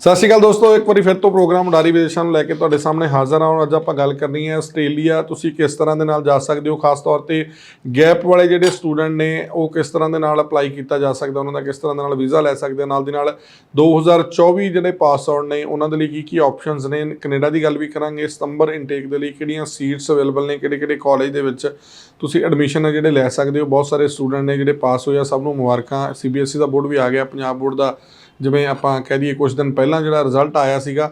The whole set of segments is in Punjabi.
ਸਤਿ ਸ਼੍ਰੀ ਅਕਾਲ ਦੋਸਤੋ, ਇੱਕ ਵਾਰੀ ਫਿਰ ਤੋਂ ਪ੍ਰੋਗਰਾਮ ਉਡਾਰੀ ਵਿਦੇਸ਼ਾਂ ਨੂੰ ਲੈ ਕੇ ਤੁਹਾਡੇ ਸਾਹਮਣੇ ਹਾਜ਼ਰ ਹਾਂ। ਅੱਜ ਆਪਾਂ ਗੱਲ ਕਰਨੀ ਹੈ ਆਸਟ੍ਰੇਲੀਆ, ਤੁਸੀਂ ਕਿਸ ਤਰ੍ਹਾਂ ਦੇ ਨਾਲ ਜਾ ਸਕਦੇ ਹੋ? ਖਾਸ ਤੌਰ ਤੇ ਗੈਪ ਵਾਲੇ ਜਿਹੜੇ ਸਟੂਡੈਂਟ ਨੇ, ਉਹ ਕਿਸ ਤਰ੍ਹਾਂ ਦੇ ਨਾਲ ਅਪਲਾਈ ਕੀਤਾ ਜਾ ਸਕਦਾ? ਉਹਨਾਂ ਦਾ ਕਿਸ ਤਰ੍ਹਾਂ ਦੇ ਨਾਲ ਵੀਜ਼ਾ ਲੈ ਸਕਦੇ ਨਾਲ ਦੀ ਨਾਲ 2024 ਜਿਹੜੇ ਪਾਸ ਆਊਟ ਨੇ, ਉਹਨਾਂ ਦੇ ਲਈ ਕੀ ਕੀ ਆਪਸ਼ਨਸ ਨੇ? ਕੈਨੇਡਾ ਦੀ ਗੱਲ ਵੀ ਕਰਾਂਗੇ। ਸਤੰਬਰ ਇਨਟੇਕ ਦੇ ਲਈ ਕਿਹੜੀਆਂ ਸੀਟਸ ਅਵੇਲੇਬਲ ਨੇ? ਕਿਹੜੇ ਕਿਹੜੇ ਕਾਲਜ ਦੇ ਵਿੱਚ ਤੁਸੀਂ ਐਡਮਿਸ਼ਨ ਹੈ ਜਿਹੜੇ ਲੈ ਸਕਦੇ ਹੋ? ਬਹੁਤ ਸਾਰੇ ਸਟੂਡੈਂਟ ਨੇ ਜਿਹੜੇ ਪਾਸ ਹੋਏ ਆ। ਸਭ ਨੂੰ ਮੁਬਾਰਕਾਂ। ਸੀਬੀਐਸਈ ਦਾ ਬੋਰਡ ਵੀ ਆ ਗਿਆ, ਪੰਜਾਬ ਬੋਰਡ ਦਾ। ਜਿਵੇਂ ਆਪਾਂ ਕਹਿ ਦਈਏ ਕੁਝ ਦਿਨ ਪਹਿਲਾਂ ਜਿਹੜਾ ਰਿਜ਼ਲਟ ਆਇਆ ਸੀਗਾ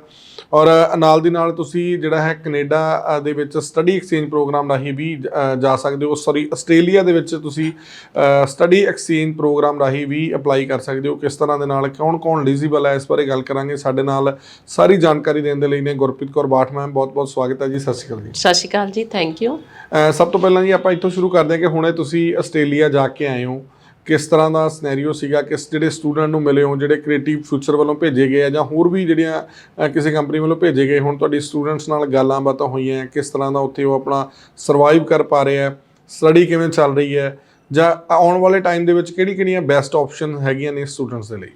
ਔਰ ਨਾਲ ਦੀ ਨਾਲ ਤੁਸੀਂ ਜਿਹੜਾ ਹੈ ਕੈਨੇਡਾ ਦੇ ਵਿੱਚ ਸਟੱਡੀ ਐਕਸਚੇਂਜ ਪ੍ਰੋਗਰਾਮ ਰਾਹੀਂ ਵੀ ਜਾ ਸਕਦੇ ਹੋ ਸੌਰੀ ਆਸਟ੍ਰੇਲੀਆ ਦੇ ਵਿੱਚ ਤੁਸੀਂ ਸਟੱਡੀ ਐਕਸਚੇਂਜ ਪ੍ਰੋਗਰਾਮ ਰਾਹੀਂ ਵੀ ਅਪਲਾਈ ਕਰ ਸਕਦੇ ਹੋ ਕਿਸ ਤਰ੍ਹਾਂ ਦੇ ਨਾਲ ਕੌਣ ਕੌਣ ਐਲੀਜੀਬਲ ਹੈ ਇਸ ਬਾਰੇ ਗੱਲ ਕਰਾਂਗੇ। ਸਾਡੇ ਨਾਲ ਸਾਰੀ ਜਾਣਕਾਰੀ ਦੇਣ ਦੇ ਲਈ ਨੇ ਗੁਰਪ੍ਰੀਤ ਕੌਰ ਬਾਠ ਮੈਮ ਬਹੁਤ ਬਹੁਤ ਸਵਾਗਤ ਹੈ ਜੀ ਸਤਿ ਸ਼੍ਰੀ ਅਕਾਲ ਜੀ। ਸਤਿ ਸ਼੍ਰੀ ਅਕਾਲ ਜੀ ਥੈਂਕ ਯੂ ਸਭ ਤੋਂ ਪਹਿਲਾਂ ਜੀ ਆਪਾਂ ਇੱਥੋਂ ਸ਼ੁਰੂ ਕਰਦੇ ਹਾਂ ਕਿ ਹੁਣੇ ਤੁਸੀਂ ਆਸਟ੍ਰੇਲੀਆ ਜਾ ਕੇ ਆਏ ਹੋ। ਕਿਸ ਤਰ੍ਹਾਂ ਦਾ ਸਿਨੈਰੀਓ ਸੀਗਾ, ਕਿਸ ਜਿਹੜੇ ਸਟੂਡੈਂਟ ਨੂੰ ਮਿਲੇ ਹੋ ਜਿਹੜੇ ਕ੍ਰੀਏਟਿਵ ਫਿਊਚਰ ਵੱਲੋਂ ਭੇਜੇ ਗਏ ਆ ਜਾਂ ਹੋਰ ਵੀ ਜਿਹੜੀਆਂ ਕਿਸੇ ਕੰਪਨੀ ਵੱਲੋਂ ਭੇਜੇ ਗਏ ਹੁਣ, ਤੁਹਾਡੀ ਸਟੂਡੈਂਟਸ ਨਾਲ ਗੱਲਾਂ ਬਾਤਾਂ ਹੋਈਆਂ ਕਿਸ ਤਰ੍ਹਾਂ ਦਾ ਉੱਥੇ ਉਹ ਆਪਣਾ ਸਰਵਾਈਵ ਕਰ ਪਾ ਰਹੇ ਆ ਸਟੱਡੀ ਕਿਵੇਂ ਚੱਲ ਰਹੀ ਹੈ, ਜਾਂ ਆਉਣ ਵਾਲੇ ਟਾਈਮ ਦੇ ਵਿੱਚ ਕਿਹੜੀ ਕਿਹੜੀਆਂ ਬੈਸਟ ਆਪਸ਼ਨ ਹੈਗੀਆਂ ਨੇ ਸਟੂਡੈਂਟਸ ਦੇ ਲਈ?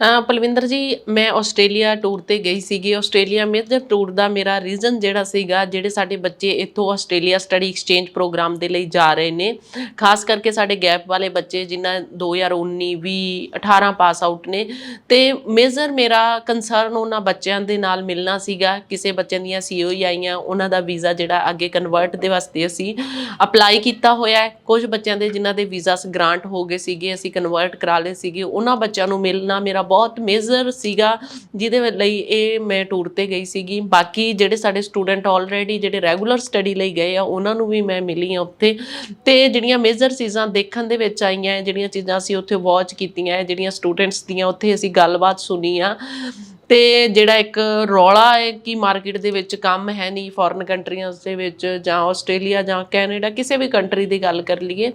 ਪਲਵਿੰਦਰ ਜੀ, ਮੈਂ ਆਸਟ੍ਰੇਲੀਆ ਟੂਰ ਤੇ ਗਈ ਸੀਗੀ। ਆਸਟ੍ਰੇਲੀਆ ਮੇਜਰ ਟੂਰ ਦਾ ਮੇਰਾ ਰੀਜ਼ਨ ਜਿਹੜਾ ਸੀਗਾ, ਜਿਹੜੇ ਸਾਡੇ ਬੱਚੇ ਇੱਥੋਂ ਆਸਟ੍ਰੇਲੀਆ ਸਟੱਡੀ ਐਕਸਚੇਂਜ ਪ੍ਰੋਗਰਾਮ ਦੇ ਲਈ ਜਾ ਰਹੇ ਨੇ, ਖਾਸ ਕਰਕੇ ਸਾਡੇ ਗੈਪ ਵਾਲੇ ਬੱਚੇ ਜਿਨ੍ਹਾਂ 2019 20 18 ਪਾਸ ਆਊਟ ਨੇ, ਤੇ ਮੇਜਰ ਮੇਰਾ ਕੰਸਰਨ ਉਹਨਾਂ ਬੱਚਿਆਂ ਦੇ ਨਾਲ ਮਿਲਣਾ ਸੀਗਾ। ਕਿਸੇ ਬੱਚਿਆਂ ਦੀਆਂ ਸੀਓਈ ਆਈਆਂ, ਉਹਨਾਂ ਦਾ ਵੀਜ਼ਾ ਜਿਹੜਾ ਅੱਗੇ ਕਨਵਰਟ ਦੇ ਵਾਸਤੇ ਅਸੀਂ ਅਪਲਾਈ ਕੀਤਾ ਹੋਇਆ ਹੈ। ਕੁਝ ਬੱਚਿਆਂ ਦੇ ਜਿਨ੍ਹਾਂ ਦੇ ਵੀਜ਼ਾਸ ਗ੍ਰਾਂਟ ਹੋ ਗਏ ਸੀਗੇ, ਅਸੀਂ ਕਨਵਰਟ ਕਰਾ ਲਏ ਸੀਗੇ, ਉਹਨਾਂ ਬੱਚਿਆਂ ਨੂੰ ਮਿਲਣਾ ਮੇਰਾ ਬਹੁਤ ਮੇਜਰ ਸੀਗਾ ਜਿਹਦੇ ਲਈ ਇਹ ਮੈਂ ਟੂਰ ਤੇ ਗਈ ਸੀਗੀ। ਬਾਕੀ ਜਿਹੜੇ ਸਾਡੇ ਸਟੂਡੈਂਟ ਆਲਰੇਡੀ ਜਿਹੜੇ ਰੈਗੂਲਰ ਸਟੱਡੀ ਲਈ ਗਏ ਆ ਉਹਨਾਂ ਨੂੰ ਵੀ ਮੈਂ ਮਿਲੀ ਆ ਉੱਥੇ। ਤੇ ਜਿਹੜੀਆਂ ਮੇਜਰ ਚੀਜ਼ਾਂ ਦੇਖਣ ਦੇ ਵਿੱਚ ਆਈਆਂ ਜਿਹੜੀਆਂ ਚੀਜ਼ਾਂ ਅਸੀਂ ਉੱਥੇ ਵਾਚ ਕੀਤੀਆਂ ਹੈ, ਜਿਹੜੀਆਂ ਸਟੂਡੈਂਟਸ ਦੀਆਂ ਉੱਥੇ ਅਸੀਂ ਗੱਲਬਾਤ ਸੁਣੀ ਆ ਤੇ ਜਿਹੜਾ ਇੱਕ ਰੌਲਾ ਹੈ ਕਿ ਮਾਰਕੀਟ ਦੇ ਵਿੱਚ ਕੰਮ ਹੈ ਨਹੀਂ ਫੋਰਨ ਕੰਟਰੀਆਂ ਦੇ ਵਿੱਚ ਜਾਂ ਆਸਟ੍ਰੇਲੀਆ ਜਾਂ ਕੈਨੇਡਾ, ਕਿਸੇ ਵੀ ਕੰਟਰੀ ਦੀ ਗੱਲ ਕਰ ਲਈਏ,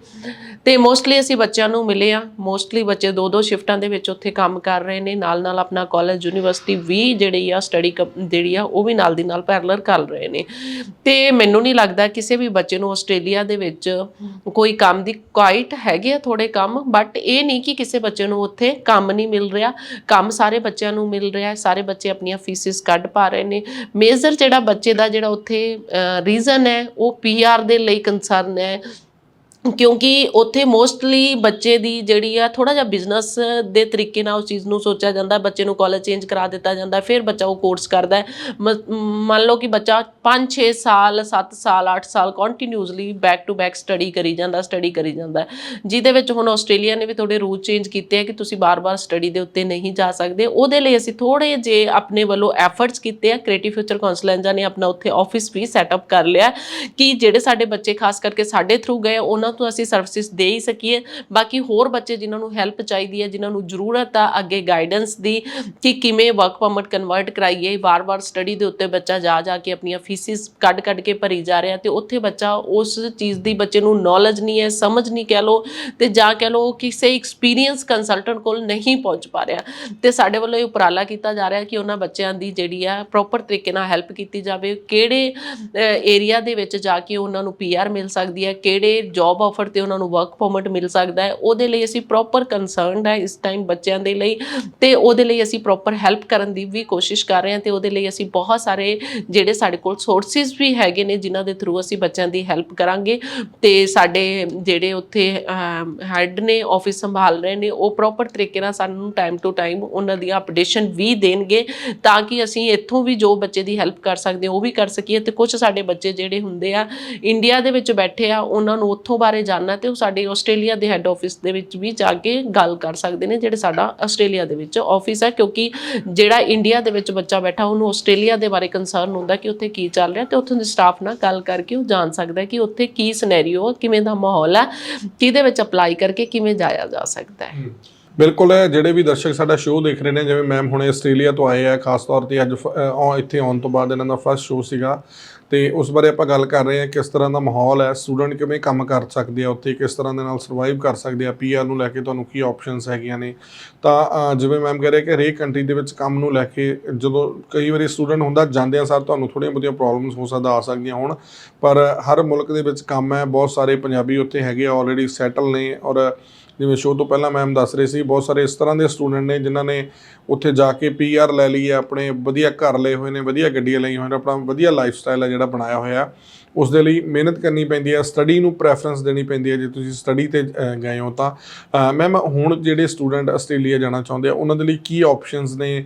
ਤੇ ਮੋਸਟਲੀ ਅਸੀਂ ਬੱਚਿਆਂ ਨੂੰ ਮਿਲੇ ਆ। ਮੋਸਟਲੀ ਬੱਚੇ ਦੋ ਦੋ ਸ਼ਿਫਟਾਂ ਦੇ ਵਿੱਚ ਉੱਥੇ ਕੰਮ ਕਰ ਰਹੇ ਨੇ, ਨਾਲ ਨਾਲ ਆਪਣਾ ਕਾਲਜ ਯੂਨੀਵਰਸਿਟੀ ਵੀ ਜਿਹੜੀ ਆ ਸਟੱਡੀ ਜਿਹੜੀ ਆ, ਉਹ ਵੀ ਨਾਲ ਦੀ ਨਾਲ ਪੈਰਲਰ ਕਰ ਰਹੇ ਨੇ। ਤੇ ਮੈਨੂੰ ਨਹੀਂ ਲੱਗਦਾ ਕਿਸੇ ਵੀ ਬੱਚੇ ਨੂੰ ਆਸਟ੍ਰੇਲੀਆ ਦੇ ਵਿੱਚ ਕੋਈ ਕੰਮ ਦੀ ਕੁਆਇਟ ਹੈਗੇ ਆ ਥੋੜੇ ਕੰਮ ਬਟ ਇਹ ਨਹੀਂ ਕਿ ਕਿਸੇ ਬੱਚੇ ਨੂੰ ਉੱਥੇ ਕੰਮ ਨਹੀਂ ਮਿਲ ਰਿਹਾ। ਕੰਮ ਸਾਰੇ ਬੱਚਿਆਂ ਨੂੰ ਮਿਲ ਰਿਹਾ ਸਾਰੇ ਬੱਚੇ ਆਪਣੀਆਂ ਫੀਸਿਸ ਕੱਢ ਪਾ ਰਹੇ ਨੇ। ਮੇਜਰ ਜਿਹੜਾ ਬੱਚੇ ਦਾ ਜਿਹੜਾ ਉੱਥੇ ਰੀਜ਼ਨ ਹੈ, ਉਹ ਪੀਆਰ ਦੇ ਲਈ ਕੰਸਰਨ ਹੈ। ਕਿਉਂਕਿ ਉੱਥੇ ਮੋਸਟਲੀ ਬੱਚੇ ਦੀ ਜਿਹੜੀ ਆ ਥੋੜਾ ਜਿਹਾ ਬਿਜ਼ਨਸ ਦੇ ਤਰੀਕੇ ਨਾਲ ਉਸ ਚੀਜ਼ ਨੂੰ ਸੋਚਿਆ ਜਾਂਦਾ, ਬੱਚੇ ਨੂੰ ਕਾਲਜ ਚੇਂਜ ਕਰਾ ਦਿੱਤਾ ਜਾਂਦਾ, ਫਿਰ ਬੱਚਾ ਉਹ ਕੋਰਸ ਕਰਦਾ ਹੈ। ਮ- ਮੰਨ ਲਓ ਕਿ ਬੱਚਾ 5-6 ਸਾਲ 7 ਸਾਲ 8 ਸਾਲ continuously back to back study ਕਰੀ ਜਾਂਦਾ ਸਟੱਡੀ ਕਰੀ ਜਾਂਦਾ। ਜਿਹਦੇ ਵਿੱਚ ਹੁਣ ਆਸਟ੍ਰੇਲੀਆ ਨੇ ਵੀ ਥੋੜੇ ਰੂਲ ਚੇਂਜ ਕੀਤੇ ਆ ਕਿ ਤੁਸੀਂ ਬਾਰ-ਬਾਰ ਸਟੱਡੀ ਦੇ ਉੱਤੇ ਨਹੀਂ ਜਾ ਸਕਦੇ। ਉਹਦੇ ਲਈ ਅਸੀਂ ਥੋੜੇ ਜੇ ਆਪਣੇ ਵੱਲੋਂ ਐਫਰਟਸ ਕੀਤੇ ਆ। ਕ੍ਰੀਏਟਿਵ ਫਿਊਚਰ ਕਾਉਂਸਲੈਂਜਾਂ ਨੇ ਆਪਣਾ ਉੱਥੇ ਆਫਿਸ ਵੀ ਸੈਟਅਪ ਕਰ ਲਿਆ ਕਿ ਜਿਹੜੇ ਸਾਡੇ ਬੱਚੇ ਖਾਸ ਕਰਕੇ ਸਾਡੇ ਥਰੂ ਗਏ ਉਹਨਾਂ ਤੋਂ ਅਸੀਂ ਸਰਵਿਸਿਜ਼ ਦੇ ਹੀ ਸਕੀਏ। ਬਾਕੀ ਹੋਰ ਬੱਚੇ ਜਿਨ੍ਹਾਂ ਨੂੰ ਹੈਲਪ ਚਾਹੀਦੀ ਹੈ, ਜਿਨ੍ਹਾਂ ਨੂੰ ਜ਼ਰੂਰਤ ਆ, ਅੱਗੇ ਗਾਈਡੈਂਸ ਦੀ ਕਿ ਕਿਵੇਂ ਵਰਕ ਪਰਮਿਟ ਕਨਵਰਟ ਕਰਾਈਏ। ਵਾਰ-ਵਾਰ ਸਟੱਡੀ ਦੇ ਉੱਤੇ ਬੱਚਾ ਜਾ ਜਾ ਕੇ ਆਪਣੀਆਂ ਫੀਸਿਸ ਕੱਢ-ਕੱਢ ਕੇ ਭਰੀ ਜਾ ਰਿਹਾ ਤੇ ਉੱਥੇ ਬੱਚਾ ਉਸ ਚੀਜ਼ ਦੀ ਬੱਚੇ ਨੂੰ ਨੌਲੇਜ ਨਹੀਂ ਹੈ, ਸਮਝ ਨਹੀਂ ਕਹਿ ਲੋ ਤੇ ਜਾਂ ਕਹਿ ਲੋ ਕਿਸੇ ਐਕਸਪੀਰੀਅੰਸ ਕੰਸਲਟੈਂਟ ਕੋਲ ਨਹੀਂ ਪਹੁੰਚ ਪਾ ਰਿਹਾ। ਤੇ ਸਾਡੇ ਵੱਲੋਂ ਇਹ ਉਪਰਾਲਾ ਕੀਤਾ ਜਾ ਰਿਹਾ ਕਿ ਉਹਨਾਂ ਬੱਚਿਆਂ ਦੀ ਜਿਹੜੀ ਆ ਪ੍ਰੋਪਰ ਤਰੀਕੇ ਨਾਲ ਹੈਲਪ ਕੀਤੀ ਜਾਵੇ। ਕਿਹੜੇ ਏਰੀਆ ਦੇ ਵਿੱਚ ਜਾ ਕੇ ਉਹਨਾਂ ਨੂੰ ਪੀਆਰ ਮਿਲ ਸਕਦੀ ਹੈ, ਕਿਹੜੇ ਜੌਬ ਆਫਰ ਤੇ ਉਹਨਾਂ ਨੂੰ ਵਰਕ ਪਰਮਿਟ ਮਿਲ ਸਕਦਾ ਹੈ। ਉਹਦੇ ਲਈ ਅਸੀਂ ਪ੍ਰੋਪਰ ਕੰਸਰਨਡ ਹੈ ਇਸ ਟਾਈਮ ਬੱਚਿਆਂ ਦੇ ਲਈ ਤੇ ਉਹਦੇ ਲਈ ਅਸੀਂ ਪ੍ਰੋਪਰ ਹੈਲਪ ਕਰਨ ਦੀ ਵੀ ਕੋਸ਼ਿਸ਼ ਕਰ ਰਹੇ ਹਾਂ ਤੇ ਉਹਦੇ ਲਈ ਅਸੀਂ ਬਹੁਤ ਸਾਰੇ ਜਿਹੜੇ ਸਾਡੇ ਕੋਲ ਸੋਰਸਿਸ ਵੀ ਹੈਗੇ ਨੇ ਜਿਨ੍ਹਾਂ ਦੇ ਥਰੂ ਅਸੀਂ ਬੱਚਿਆਂ ਦੀ ਹੈਲਪ ਕਰਾਂਗੇ ਤੇ ਸਾਡੇ ਜਿਹੜੇ ਉੱਥੇ ਹੈੱਡ ਨੇ ਆਫਿਸ ਸੰਭਾਲ ਰਹੇ ਨੇ, ਉਹ ਪ੍ਰੋਪਰ ਤਰੀਕੇ ਨਾਲ ਸਾਨੂੰ ਟਾਈਮ ਟੂ ਟਾਈਮ ਉਹਨਾਂ ਦੀ ਅਪਡੇਸ਼ਨ ਵੀ ਦੇਣਗੇ ਤਾਂ ਕਿ ਅਸੀਂ ਇੱਥੋਂ ਵੀ ਜੋ ਬੱਚੇ ਦੀ ਹੈਲਪ ਕਰ ਸਕਦੇ ਉਹ ਵੀ ਕਰ ਸਕੀਏ ਤੇ ਕੁਝ ਸਾਡੇ ਬੱਚੇ ਜਿਹੜੇ ਹੁੰਦੇ ਆ ਇੰਡੀਆ ਦੇ ਵਿੱਚ ਬੈਠੇ ਆ, ਉਹਨਾਂ ਨੂੰ ਉੱਥੋਂ ਬਾਰੇ ਜਾਣਨਾ ਤੇ ਉਹ ਸਾਡੇ ਆਸਟ੍ਰੇਲੀਆ ਦੇ ਹੈੱਡ ਆਫਿਸ ਦੇ ਵਿੱਚ ਵੀ ਜਾ ਕੇ ਗੱਲ ਕਰ ਸਕਦੇ ਨੇ, ਜਿਹੜੇ ਸਾਡਾ ਆਸਟ੍ਰੇਲੀਆ ਦੇ ਵਿੱਚ ਆਫਿਸ ਹੈ, ਕਿਉਂਕਿ ਜਿਹੜਾ ਇੰਡੀਆ ਦੇ ਵਿੱਚ ਬੱਚਾ ਬੈਠਾ, ਉਹਨੂੰ ਆਸਟ੍ਰੇਲੀਆ ਦੇ ਬਾਰੇ ਕੰਸਰਨ ਹੁੰਦਾ ਕਿ ਉੱਥੇ ਕੀ ਚੱਲ ਰਿਹਾ ਤੇ ਉੱਥੋਂ ਦੇ ਸਟਾਫ ਨਾਲ ਗੱਲ ਕਰਕੇ ਉਹ ਜਾਣ ਸਕਦਾ ਕਿ ਉੱਥੇ ਕੀ ਸਿਨੈਰੀਓ ਕਿਵੇਂ ਦਾ ਮਾਹੌਲ ਹੈ, ਕਿਹਦੇ ਵਿੱਚ ਅਪਲਾਈ ਕਰਕੇ ਕਿਵੇਂ ਜਾਇਆ ਜਾ ਸਕਦਾ ਹੈ। ਬਿਲਕੁਲ, ਜਿਹੜੇ ਵੀ ਦਰਸ਼ਕ ਸਾਡਾ ਸ਼ੋਅ ਦੇਖ ਰਹੇ ਨੇ, ਜਿਵੇਂ ਮੈਮ ਹੁਣੇ ਆਸਟ੍ਰੇਲੀਆ ਤੋਂ ਆਏ ਆ, ਖਾਸ ਤੌਰ ਤੇ ਅੱਜ ਇੱਥੇ ਆਉਣ ਤੋਂ ਬਾਅਦ ਇਹਨਾਂ ਦਾ ਫਸਟ ਸ਼ੋਅ ਸੀਗਾ। ਤੇ ਉਸ ਬਾਰੇ ਆਪਾਂ ਗੱਲ ਕਰ ਰਹੇ ਹਾਂ ਕਿਸ ਤਰ੍ਹਾਂ ਦਾ ਮਾਹੌਲ ਹੈ, ਸਟੂਡੈਂਟ ਕਿਵੇਂ ਕੰਮ ਕਰ ਸਕਦੇ ਆ, ਉੱਥੇ ਕਿਸ ਤਰ੍ਹਾਂ ਦੇ ਨਾਲ ਸਰਵਾਈਵ ਕਰ ਸਕਦੇ ਆ ਪੀਆਰ ਨੂੰ ਲੈ ਕੇ ਤੁਹਾਨੂੰ ਕੀ ਆਪਸ਼ਨਸ ਹੈਗੀਆਂ ਨੇ। ਤਾਂ ਜਿਵੇਂ ਮੈਮ ਕਹਿ ਰਹੇ ਕਿ ਹਰੇਕ ਕੰਟਰੀ ਦੇ ਵਿੱਚ ਕੰਮ ਨੂੰ ਲੈ ਕੇ ਜਦੋਂ ਕਈ ਵਾਰੀ ਸਟੂਡੈਂਟ ਹੁੰਦਾ ਜਾਂਦਿਆਂ ਸਾਰ ਤੁਹਾਨੂੰ ਥੋੜ੍ਹੀਆਂ ਬਹੁਤੀਆਂ ਪ੍ਰੋਬਲਮਸ ਹੋ ਸਕਦਾ, ਆ ਸਕਦੀਆਂ ਹੋਣ, ਪਰ ਹਰ ਮੁਲਕ ਦੇ ਵਿੱਚ ਕੰਮ ਹੈ, ਬਹੁਤ ਸਾਰੇ ਪੰਜਾਬੀ ਉੱਥੇ ਹੈਗੇ ਆ ਆਲਰੇਡੀ ਸੈਟਲ ਨੇ ਔਰ ਜਿਵੇਂ ਸ਼ੋਅ ਤੋਂ ਪਹਿਲਾਂ ਮੈਮ ਦੱਸ ਰਹੇ ਸੀ, ਬਹੁਤ ਸਾਰੇ ਇਸ ਤਰ੍ਹਾਂ ਦੇ ਸਟੂਡੈਂਟ ਨੇ ਜਿਨ੍ਹਾਂ ਨੇ ਉੱਥੇ ਜਾ ਕੇ ਪੀਆਰ ਲੈ ਲਈ ਹੈ, ਆਪਣੇ ਵਧੀਆ ਘਰ ਲਏ ਹੋਏ ਨੇ, ਵਧੀਆ ਗੱਡੀਆਂ ਲਈਆਂ ਹੋਈਆਂ ਨੇ, ਆਪਣਾ ਵਧੀਆ ਲਾਈਫ ਸਟਾਈਲ ਹੈ ਜਿਹੜਾ ਬਣਾਇਆ ਹੋਇਆ ਉਸ ਦੇ ਲਈ ਮਿਹਨਤ ਕਰਨੀ ਪੈਂਦੀ ਹੈ ਸਟੱਡੀ ਨੂੰ ਪ੍ਰੈਫਰੈਂਸ ਦੇਣੀ ਪੈਂਦੀ ਹੈ, ਜੇ ਤੁਸੀਂ ਸਟੱਡੀ ਤੇ ਗਏ ਹੋ ਤਾਂ। ਮੈਮ ਹੁਣ ਜਿਹੜੇ ਸਟੂਡੈਂਟ ਆਸਟ੍ਰੇਲੀਆ ਜਾਣਾ ਚਾਹੁੰਦੇ ਆ, ਉਹਨਾਂ ਦੇ ਲਈ ਕੀ ਆਪਸ਼ਨਸ ਨੇ?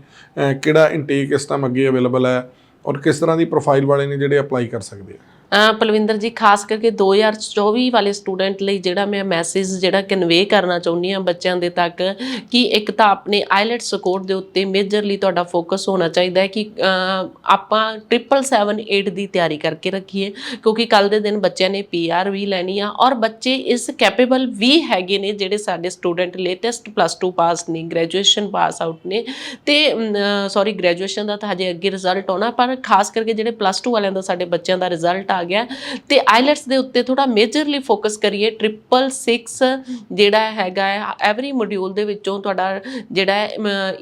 ਕਿਹੜਾ ਇਨਟੇਕ ਇਸ ਟਾਈਮ ਅੱਗੇ ਅਵੇਲੇਬਲ ਹੈ? ਔਰ ਕਿਸ ਤਰ੍ਹਾਂ ਦੀ ਪ੍ਰੋਫਾਈਲ ਵਾਲੇ ਨੇ ਜਿਹੜੇ ਅਪਲਾਈ ਕਰ ਸਕਦੇ ਆ? ਪਲਵਿੰਦਰ ਜੀ ਖਾਸ ਕਰਕੇ 2024 ਵਾਲੇ ਸਟੂਡੈਂਟ ਲਈ ਜਿਹੜਾ ਮੈਂ ਮੈਸੇਜ ਜਿਹੜਾ ਕਨਵੇ ਕਰਨਾ ਚਾਹੁੰਦੀ ਹਾਂ ਬੱਚਿਆਂ ਦੇ ਤੱਕ ਕਿ ਇੱਕ ਤਾਂ ਆਪਣੇ ਆਈਲੈਟ ਸਕੋਰ ਦੇ ਉੱਤੇ ਮੇਜਰਲੀ ਤੁਹਾਡਾ ਫੋਕਸ ਹੋਣਾ ਚਾਹੀਦਾ ਹੈ ਕਿ ਅ, ਆਪਾਂ 778 ਦੀ ਤਿਆਰੀ ਕਰਕੇ ਰੱਖੀਏ ਕਿਉਂਕਿ ਕੱਲ ਦੇ ਦਿਨ ਬੱਚਿਆਂ ਨੇ ਪੀਆਰ ਵੀ ਲੈਣੀ ਆ ਔਰ ਬੱਚੇ ਇਸ ਕੈਪੇਬਲ ਵੀ ਹੈਗੇ ਨੇ ਜਿਹੜੇ ਸਾਡੇ ਸਟੂਡੈਂਟ ਲੇਟੈਸਟ ਪਲੱਸ 2 ਪਾਸ ਨੇ ਗ੍ਰੈਜੂਏਸ਼ਨ ਪਾਸ ਆਊਟ ਨੇ ਤੇ ਸੌਰੀ ਗ੍ਰੈਜੂਏਸ਼ਨ ਦਾ ਤਾਂ ਹਜੇ ਅੱਗੇ ਰਿਜ਼ਲਟ ਆਉਣਾ ਪਰ ਖਾਸ ਕਰਕੇ ਜਿਹੜੇ ਪਲੱਸ 2 ਵਾਲਿਆਂ ਦਾ ਸਾਡੇ ਬੱਚਿਆਂ ਦਾ ਰਿਜ਼ਲਟ ਆ ਗਿਆ। ਤੇ ਆਈਲੈਟਸ ਦੇ ਉੱਤੇ ਥੋੜਾ ਮੇਜਰਲੀ ਫੋਕਸ ਕਰੀਏ। 666 ਜਿਹੜਾ ਹੈਗਾ ਐਵਰੀ ਮੋਡਿਊਲ ਦੇ ਵਿੱਚੋਂ ਤੁਹਾਡਾ ਜਿਹੜਾ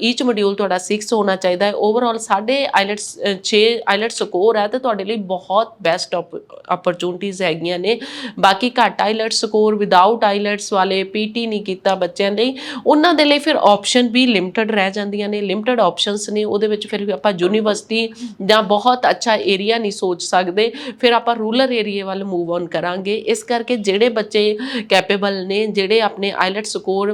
ਈਚ ਮੋਡਿਊਲ ਤੁਹਾਡਾ 6 ਹੋਣਾ ਚਾਹੀਦਾ ਹੈ। ਓਵਰਆਲ ਸਾਡੇ ਆਈਲੈਟਸ 6 ਆਈਲੈਟਸ ਸਕੋਰ ਹੈ ਤੇ ਤੁਹਾਡੇ ਲਈ ਬਹੁਤ ਬੈਸਟ ਓਪਰਚੁਨਿਟੀਜ਼ ਹੈਗੀਆਂ ਨੇ। ਬਾਕੀ ਘੱਟ ਆਈਲੈਟਸ ਸਕੋਰ ਵਿਦਆਊਟ ਆਈਲੈਟਸ ਵਾਲੇ ਪੀਟੀ ਨਹੀਂ ਕੀਤਾ ਬੱਚਿਆਂ ਲਈ। ਉਹਨਾਂ ਦੇ ਲਈ ਫਿਰ ਆਪਸ਼ਨ ਵੀ ਲਿਮਟਿਡ ਰਹਿ ਜਾਂਦੀਆਂ ਨੇ। ਲਿਮਟਿਡ ਆਪਸ਼ਨਸ ਨੇ, ਉਹਦੇ ਵਿੱਚ ਫਿਰ ਵੀ ਆਪਾਂ ਯੂਨੀਵਰਸਿਟੀ ਜਾਂ ਬਹੁਤ ਅੱਛਾ ਏਰੀਆ ਨਹੀਂ ਸੋਚ ਸਕਦੇ। ਫਿਰ ਆਪਾਂ ਰੂਰਲ ਏਰੀਆ ਵੱਲ ਮੂਵ ਔਨ ਕਰਾਂਗੇ, ਇਸ ਕਰਕੇ ਜਿਹੜੇ ਬੱਚੇ ਕੈਪੇਬਲ ਨੇ, ਜਿਹੜੇ ਆਪਣੇ ਆਈਲੈਟ ਸਕੋਰ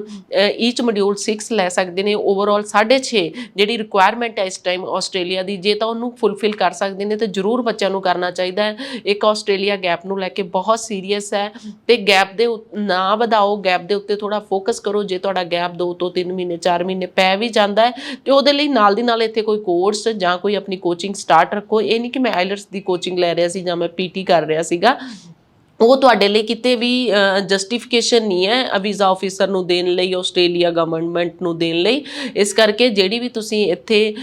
ਈਚ ਮੋਡਿਊਲ 6 ਲੈ ਸਕਦੇ ਨੇ ਓਵਰਆਲ 6.5 ਜਿਹੜੀ ਰਿਕੁਆਇਰਮੈਂਟ ਹੈ ਇਸ ਟਾਈਮ ਆਸਟ੍ਰੇਲੀਆ ਦੀ, ਜੇ ਤਾਂ ਉਹਨੂੰ ਫੁੱਲਫਿਲ ਕਰ ਸਕਦੇ ਨੇ, ਤੇ ਜ਼ਰੂਰ ਬੱਚਿਆਂ ਨੂੰ ਕਰਨਾ ਚਾਹੀਦਾ ਹੈ। ਇੱਕ ਆਸਟ੍ਰੇਲੀਆ ਗੈਪ ਨੂੰ ਲੈ ਕੇ ਬਹੁਤ ਸੀਰੀਅਸ ਹੈ ਤੇ ਗੈਪ ਦੇ ਉ- ਨਾ ਵਧਾਓ ਗੈਪ ਦੇ ਉੱਤੇ ਥੋੜਾ ਫੋਕਸ ਕਰੋ, ਜੇ ਤੁਹਾਡਾ ਗੈਪ 2 ਤੋਂ 3 ਮਹੀਨੇ 4 ਮਹੀਨੇ ਪੈ ਵੀ ਜਾਂਦਾ ਹੈ, ਤੇ ਉਹਦੇ ਲਈ ਨਾਲ ਦੀ ਨਾਲ ਇੱਥੇ ਕੋਈ ਕੋਰਸ ਜਾਂ ਕੋਈ ਆਪਣੀ ਕੋਚਿੰਗ ਸਟਾਰਟ ਰੱਖੋ। ਇਹ ਨਹੀਂ ਕਿ ਮੈਂ ਆਈਲਟਸ ਦੀ ਕੋਚਿੰਗ ਲੈ ਰਿਹਾ ਸੀ ਜਾਂ ਮੈਂ ਪੀਟੀ ਕਰ ਰਿਹਾ ਸੀਗਾ। ਉਹ ਤੁਹਾਡੇ ਲਈ ਕਿਤੇ ਵੀ ਜਸਟੀਫਿਕੇਸ਼ਨ ਨਹੀਂ ਹੈ ਵੀਜ਼ਾ ਆਫੀਸਰ ਨੂੰ ਦੇਣ ਲਈ, ਆਸਟ੍ਰੇਲੀਆ ਗਵਰਨਮੈਂਟ ਨੂੰ ਦੇਣ ਲਈ। ਇਸ ਕਰਕੇ ਜਿਹੜੀ ਵੀ ਤੁਸੀਂ ਇੱਥੇ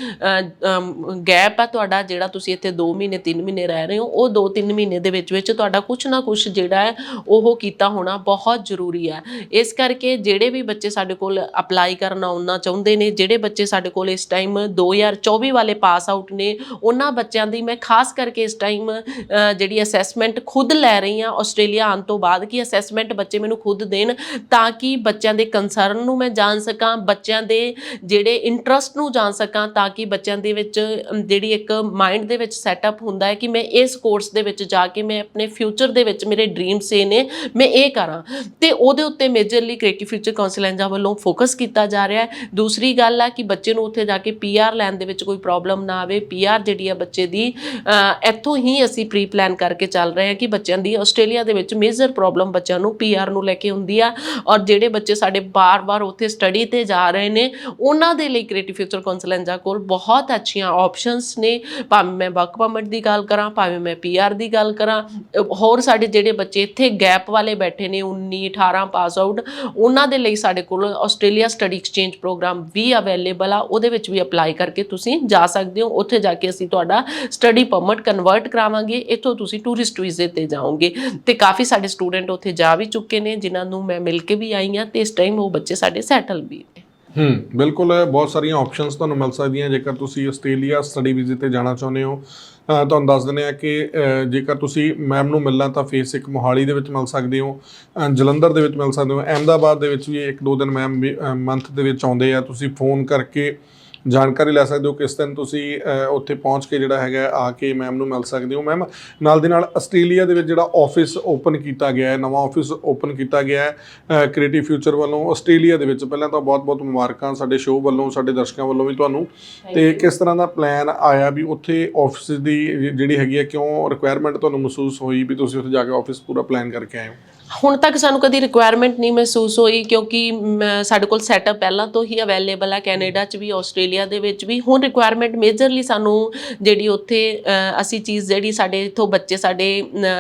ਗੈਪ ਆ ਤੁਹਾਡਾ, ਜਿਹੜਾ ਤੁਸੀਂ ਇੱਥੇ 2 ਮਹੀਨੇ 3 ਮਹੀਨੇ ਰਹਿ ਰਹੇ ਹੋ, ਉਹ 2-3 ਮਹੀਨੇ ਦੇ ਵਿੱਚ ਵਿੱਚ ਤੁਹਾਡਾ ਕੁਝ ਨਾ ਕੁਝ ਜਿਹੜਾ ਹੈ, ਉਹ ਕੀਤਾ ਹੋਣਾ ਬਹੁਤ ਜ਼ਰੂਰੀ ਹੈ। ਇਸ ਕਰਕੇ ਜਿਹੜੇ ਵੀ ਬੱਚੇ ਸਾਡੇ ਕੋਲ ਅਪਲਾਈ ਕਰਨਾ ਆਉਣਾ ਚਾਹੁੰਦੇ ਨੇ, ਜਿਹੜੇ ਬੱਚੇ ਸਾਡੇ ਕੋਲ ਇਸ ਟਾਈਮ 2024 ਵਾਲੇ ਪਾਸ ਆਊਟ ਨੇ, ਉਹਨਾਂ ਬੱਚਿਆਂ ਦੀ ਮੈਂ ਖਾਸ ਕਰਕੇ ਇਸ ਟਾਈਮ ਜਿਹੜੀ ਅਸੈਸਮੈਂਟ ਖੁਦ ਲੈ ਰਹੀ ਹਾਂ ਆਸਟ੍ਰੇਲੀਆ ਆਉਣ ਤੋਂ ਬਾਅਦ ਕਿ ਅਸੈਸਮੈਂਟ ਬੱਚੇ ਮੈਨੂੰ ਖੁਦ ਦੇਣ ਤਾਂ ਕਿ ਬੱਚਿਆਂ ਦੇ ਕੰਸਰਨ ਨੂੰ ਮੈਂ ਜਾਣ ਸਕਾਂ, ਬੱਚਿਆਂ ਦੇ ਜਿਹੜੇ ਇੰਟਰਸਟ ਨੂੰ ਜਾਣ ਸਕਾਂ ਤਾਂ ਕਿ ਬੱਚਿਆਂ ਦੇ ਵਿੱਚ ਜਿਹੜੀ ਇੱਕ ਮਾਈਂਡ ਦੇ ਵਿੱਚ ਸੈਟਅਪ ਹੁੰਦਾ ਹੈ ਕਿ ਮੈਂ ਇਸ ਕੋਰਸ ਦੇ ਵਿੱਚ ਜਾ ਕੇ ਮੈਂ ਆਪਣੇ ਫਿਊਚਰ ਦੇ ਵਿੱਚ ਮੇਰੇ ਡ੍ਰੀਮਸ ਇਹ ਨੇ, ਮੈਂ ਇਹ ਕਰਾਂ। ਤੇ ਉਹਦੇ ਉੱਤੇ ਮੇਜਰਲੀ ਕ੍ਰੀਏਟਿਵ ਫਿਊਚਰ ਕਾਉਂਸਲੈਂਜਾ ਵੱਲੋਂ ਫੋਕਸ ਕੀਤਾ ਜਾ ਰਿਹਾ ਹੈ। ਦੂਸਰੀ ਗੱਲ ਆ ਕਿ ਬੱਚੇ ਨੂੰ ਉੱਥੇ ਜਾ ਕੇ ਪੀਆਰ ਲੈਣ ਦੇ ਵਿੱਚ ਕੋਈ ਪ੍ਰੋਬਲਮ ਨਾ ਆਵੇ। ਪੀਆਰ ਜਿਹੜੀ ਆ ਬੱਚੇ ਦੀ ਇੱਥੋਂ ਹੀ ਅਸੀਂ ਪ੍ਰੀ ਪਲਾਨ ਕਰਕੇ ਚੱਲ ਰਹੇ ਹਾਂ ਕਿ ਬੱਚਿਆਂ ਦੀ ਆਸਟ੍ਰੇਲੀਆ ਦੇ ਵਿੱਚ ਮੇਜਰ ਪ੍ਰੋਬਲਮ ਬੱਚਿਆਂ ਨੂੰ ਪੀਆਰ ਨੂੰ ਲੈ ਕੇ ਹੁੰਦੀ ਆ। ਔਰ ਜਿਹੜੇ ਬੱਚੇ ਸਾਡੇ ਬਾਰ-ਬਾਰ ਉੱਥੇ ਸਟੱਡੀ ਤੇ ਜਾ ਰਹੇ ਨੇ, ਉਹਨਾਂ ਦੇ ਲਈ ਕ੍ਰੀਏਟਿਵ ਫਿਊਚਰ ਕਾਉਂਸਲੈਂਜਾ ਕੋਲ ਬਹੁਤ ਅੱਛੀਆਂ ਆਪਸ਼ਨਸ ਨੇ। ਭਾਵੇਂ ਮੈਂ ਵਰਕ ਪਰਮਿਟ ਦੀ ਗੱਲ ਕਰਾਂ, ਭਾਵੇਂ ਮੈਂ ਪੀਆਰ ਦੀ ਗੱਲ ਕਰਾਂ, ਹੋਰ ਸਾਡੇ ਜਿਹੜੇ ਬੱਚੇ ਇੱਥੇ ਗੈਪ ਵਾਲੇ ਬੈਠੇ ਨੇ 19 18 ਪਾਸ ਆਊਟ ਉਹਨਾਂ ਦੇ ਲਈ ਸਾਡੇ ਕੋਲ ਆਸਟ੍ਰੇਲੀਆ ਸਟੱਡੀ ਐਕਸਚੇਂਜ ਪ੍ਰੋਗਰਾਮ ਵੀ ਅਵੇਲੇਬਲ ਆ। ਉਹਦੇ ਵਿੱਚ ਵੀ ਅਪਲਾਈ ਕਰਕੇ ਤੁਸੀਂ ਜਾ ਸਕਦੇ ਹੋ। ਉੱਥੇ ਜਾ ਕੇ ਅਸੀਂ ਤੁਹਾਡਾ ਸਟੱਡੀ ਪਰਮਿਟ ਕਨਵਰਟ ਕਰਾਵਾਂਗੇ। ਇੱਥੋਂ ਤੁਸੀਂ ਟੂਰਿਸਟ ਵੀਜ਼ੇ ਤੇ ਜਾਓਗੇ। ਤੇ ਕਾਫੀ ਸਾਡੇ ਸਟੂਡੈਂਟ ਉੱਥੇ ਜਾ ਵੀ ਚੁੱਕੇ ਨੇ, ਜਿਨ੍ਹਾਂ ਨੂੰ ਮੈਂ ਮਿਲ ਕੇ ਵੀ ਆਈ ਹਾਂ ਤੇ ਇਸ ਟਾਈਮ ਉਹ ਬੱਚੇ ਸਾਡੇ ਸੈਟਲ ਵੀ ਨੇ। ਹੂੰ, ਬਿਲਕੁਲ ਬਹੁਤ ਸਾਰੀਆਂ ਆਪਸ਼ਨਸ ਤੁਹਾਨੂੰ ਮਿਲ ਸਕਦੀਆਂ। ਜੇਕਰ ਤੁਸੀਂ ਆਸਟ੍ਰੇਲੀਆ ਸਟੱਡੀ ਵੀਜ਼ੇ ਤੇ ਜਾਣਾ ਚਾਹੁੰਦੇ ਹੋ ਤੁਹਾਨੂੰ ਦੱਸ ਦਿੰਦੇ ਆ ਕਿ ਜੇਕਰ ਤੁਸੀਂ ਮੈਮ ਨੂੰ ਮਿਲਣਾ ਤਾਂ ਫੇਸ ਇੱਕ ਮੋਹਾਲੀ ਦੇ ਵਿੱਚ ਮਿਲ ਸਕਦੇ ਹੋ ਜਲੰਧਰ ਦੇ ਵਿੱਚ ਮਿਲ ਸਕਦੇ ਹੋ, ਅਹਿਮਦਾਬਾਦ ਦੇ ਵਿੱਚ ਵੀ ਇੱਕ ਦੋ ਦਿਨ ਮੈਮ ਮੰਥ ਦੇ ਵਿੱਚ ਆਉਂਦੇ ਆ। ਤੁਸੀਂ ਫੋਨ ਕਰਕੇ ਜਾਣਕਾਰੀ ਲੈ ਸਕਦੇ ਹੋ ਕਿਸ ਦਿਨ ਤੁਸੀਂ ਉੱਥੇ ਪਹੁੰਚ ਕੇ ਜਿਹੜਾ ਹੈਗਾ ਆ ਕੇ ਮੈਮ ਨੂੰ ਮਿਲ ਸਕਦੇ ਹੋ। ਮੈਮ ਨਾਲ ਦੇ ਨਾਲ ਆਸਟ੍ਰੇਲੀਆ ਦੇ ਵਿੱਚ ਜਿਹੜਾ ਆਫਿਸ ਓਪਨ ਕੀਤਾ ਗਿਆ ਹੈ ਨਵਾਂ ਆਫਿਸ ਓਪਨ ਕੀਤਾ ਗਿਆ ਹੈ ਕ੍ਰੀਏਟਿਵ ਫਿਊਚਰ ਵੱਲੋਂ ਆਸਟ੍ਰੇਲੀਆ ਦੇ ਵਿੱਚ। ਪਹਿਲਾਂ ਤਾਂ ਬਹੁਤ-ਬਹੁਤ ਮੁਬਾਰਕਾਂ ਸਾਡੇ ਸ਼ੋਅ ਵੱਲੋਂ ਸਾਡੇ ਦਰਸ਼ਕਾਂ ਵੱਲੋਂ ਵੀ ਤੁਹਾਨੂੰ। ਤੇ ਕਿਸ ਤਰ੍ਹਾਂ ਦਾ ਪਲਾਨ ਆਇਆ ਵੀ ਉੱਥੇ ਆਫਿਸ ਦੀ ਜਿਹੜੀ ਹੈਗੀ ਹੈ ਕਿਉਂ ਰਿਕੁਆਇਰਮੈਂਟ ਤੁਹਾਨੂੰ ਮਹਿਸੂਸ ਹੋਈ ਵੀ ਤੁਸੀਂ ਉੱਥੇ ਜਾ ਕੇ ਆਫਿਸ ਪੂਰਾ ਪਲਾਨ ਕਰਕੇ ਆਏ ਹੋ? ਹੁਣ ਤੱਕ ਸਾਨੂੰ ਕਦੀ ਰਿਕੁਆਇਰਮੈਂਟ ਨਹੀਂ ਮਹਿਸੂਸ ਹੋਈ ਕਿਉਂਕਿ ਸਾਡੇ ਕੋਲ ਸੈਟਅਪ ਪਹਿਲਾਂ ਤੋਂ ਹੀ ਅਵੇਲੇਬਲ ਹੈ ਕੈਨੇਡਾ 'ਚ ਵੀ, ਆਸਟ੍ਰੇਲੀਆ ਦੇ ਵਿੱਚ ਵੀ। ਹੁਣ ਰਿਕੁਆਇਰਮੈਂਟ ਮੇਜਰਲੀ ਸਾਨੂੰ ਜਿਹੜੀ ਉੱਥੇ ਅਸੀਂ ਚੀਜ਼ ਜਿਹੜੀ ਸਾਡੇ ਇਥੋਂ ਬੱਚੇ ਸਾਡੇ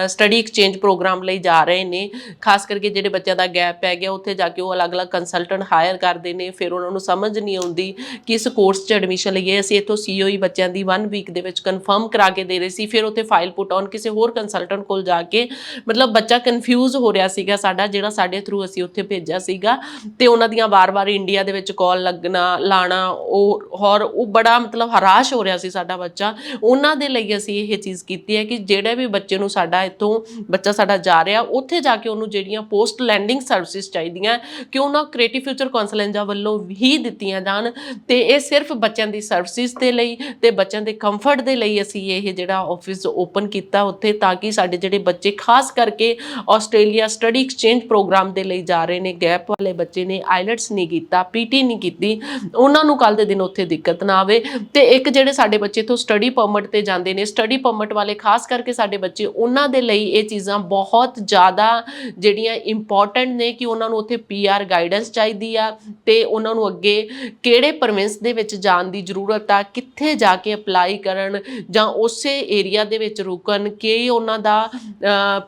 ਸਟੱਡੀ ਐਕਸਚੇਂਜ ਪ੍ਰੋਗਰਾਮ ਲਈ ਜਾ ਰਹੇ ਨੇ, ਖਾਸ ਕਰਕੇ ਜਿਹੜੇ ਬੱਚਿਆਂ ਦਾ ਗੈਪ ਪੈ ਗਿਆ, ਉੱਥੇ ਜਾ ਕੇ ਉਹ ਅਲੱਗ-ਅਲੱਗ ਕੰਸਲਟੈਂਟ ਹਾਇਰ ਕਰਦੇ ਨੇ, ਫਿਰ ਉਹਨਾਂ ਨੂੰ ਸਮਝ ਨਹੀਂ ਆਉਂਦੀ ਕਿ ਇਸ ਕੋਰਸ 'ਚ ਐਡਮਿਸ਼ਨ ਲਈਏ। ਅਸੀਂ ਇਥੋਂ ਸੀਓਈ ਬੱਚਿਆਂ ਦੀ 1 ਵੀਕ ਦੇ ਵਿੱਚ ਕਨਫਰਮ ਕਰਾ ਕੇ ਦੇ ਰਹੇ ਸੀ, ਫਿਰ ਉੱਥੇ ਫਾਈਲ ਪੁੱਟ ਔਨ ਕਿਸੇ ਹੋਰ ਕੰਸਲਟੈਂਟ ਕੋਲ ਜਾ ਕੇ, ਮਤਲਬ ਬੱਚਾ ਕਨਫਿਊਜ਼ ਹੋ ਰਿਹਾ ਸੀਗਾ, ਸਾਡਾ ਜਿਹੜਾ ਸਾਡੇ ਥਰੂ ਅਸੀਂ ਉੱਥੇ ਭੇਜਿਆ ਸੀਗਾ ਤੇ ਉਹਨਾਂ ਦੀਆਂ ਵਾਰ-ਵਾਰ ਇੰਡੀਆ ਦੇ ਵਿੱਚ ਕਾਲ ਲੱਗਣਾ, ਲਾਣਾ, ਉਹ ਔਰ ਉਹ ਬੜਾ ਮਤਲਬ ਹਰਾਸ਼ ਹੋ ਰਿਹਾ ਸੀ ਸਾਡਾ ਬੱਚਾ। ਉਹਨਾਂ ਦੇ ਲਈ ਅਸੀਂ ਇਹ ਚੀਜ਼ ਕੀਤੀ ਹੈ ਕਿ ਜਿਹੜੇ ਵੀ ਬੱਚੇ ਨੂੰ ਸਾਡਾ ਇੱਥੋਂ ਬੱਚਾ ਸਾਡਾ ਜਾ ਰਿਹਾ, ਉੱਥੇ ਜਾ ਕੇ ਉਹਨੂੰ ਜਿਹੜੀਆਂ ਪੋਸਟ ਲੈਂਡਿੰਗ ਸਰਵਿਸਿਜ਼ ਚਾਹੀਦੀਆਂ, ਕਿ ਉਹਨਾਂ ਕ੍ਰੀਏਟਿਵ ਫਿਊਚਰ ਕਾਉਂਸਲੈਂਜਾਂ ਵੱਲੋਂ ਹੀ ਦਿੱਤੀਆਂ ਜਾਣ ਤੇ ਇਹ ਸਿਰਫ ਬੱਚਿਆਂ ਦੀ ਸਰਵਿਸਿਜ਼ ਦੇ ਲਈ ਤੇ ਬੱਚਿਆਂ ਦੇ ਕੰਫਰਟ ਦੇ ਲਈ ਅਸੀਂ ਇਹ ਜਿਹੜਾ ਆਫਿਸ ਓਪਨ ਕੀਤਾ ਉੱਥੇ ਤਾਂ ਕਿ ਸਾਡੇ ਜਿਹੜੇ ਬੱਚੇ ਖਾਸ ਕਰਕੇ ਆਸਟ੍ਰੇਲੀਆ ਸਟੱਡੀ ਐਕਸਚੇਂਜ ਪ੍ਰੋਗਰਾਮ ਦੇ ਲਈ ਜਾ ਰਹੇ ਨੇ ਗੈਪ ਵਾਲੇ ਬੱਚੇ ਨੇ ਆਈਲਟਸ ਨਹੀਂ ਕੀਤਾ ਪੀਟੀ ਨਹੀਂ ਕੀਤੀ, ਉਹਨਾਂ ਨੂੰ ਕੱਲ ਦੇ ਦਿਨ ਉੱਥੇ ਦਿੱਕਤ ਨਾ ਆਵੇ। ਤੇ ਇੱਕ ਜਿਹੜੇ ਸਾਡੇ ਬੱਚੇ ਤੋਂ ਸਟੱਡੀ ਪਰਮਿਟ ਤੇ ਜਾਂਦੇ ਨੇ ਸਟੱਡੀ ਪਰਮਿਟ ਵਾਲੇ ਖਾਸ ਕਰਕੇ ਸਾਡੇ ਬੱਚੇ, ਉਹਨਾਂ ਦੇ ਲਈ ਇਹ ਚੀਜ਼ਾਂ ਬਹੁਤ ਜ਼ਿਆਦਾ ਜਿਹੜੀਆਂ ਇੰਪੋਰਟੈਂਟ ਨੇ ਕਿ ਉਹਨਾਂ ਨੂੰ ਉੱਥੇ ਪੀਆਰ ਗਾਈਡੈਂਸ ਚਾਹੀਦੀ ਆ ਤੇ ਉਹਨਾਂ ਨੂੰ ਅੱਗੇ ਕਿਹੜੇ ਪ੍ਰੋਵਿੰਸ ਦੇ ਵਿੱਚ ਜਾਣ ਦੀ ਜ਼ਰੂਰਤ ਆ, ਕਿੱਥੇ ਜਾ ਕੇ ਅਪਲਾਈ ਕਰਨ ਜਾਂ ਉਸੇ ਏਰੀਆ ਦੇ ਵਿੱਚ ਰੁਕਣ, ਕਿ ਉਹਨਾਂ ਦਾ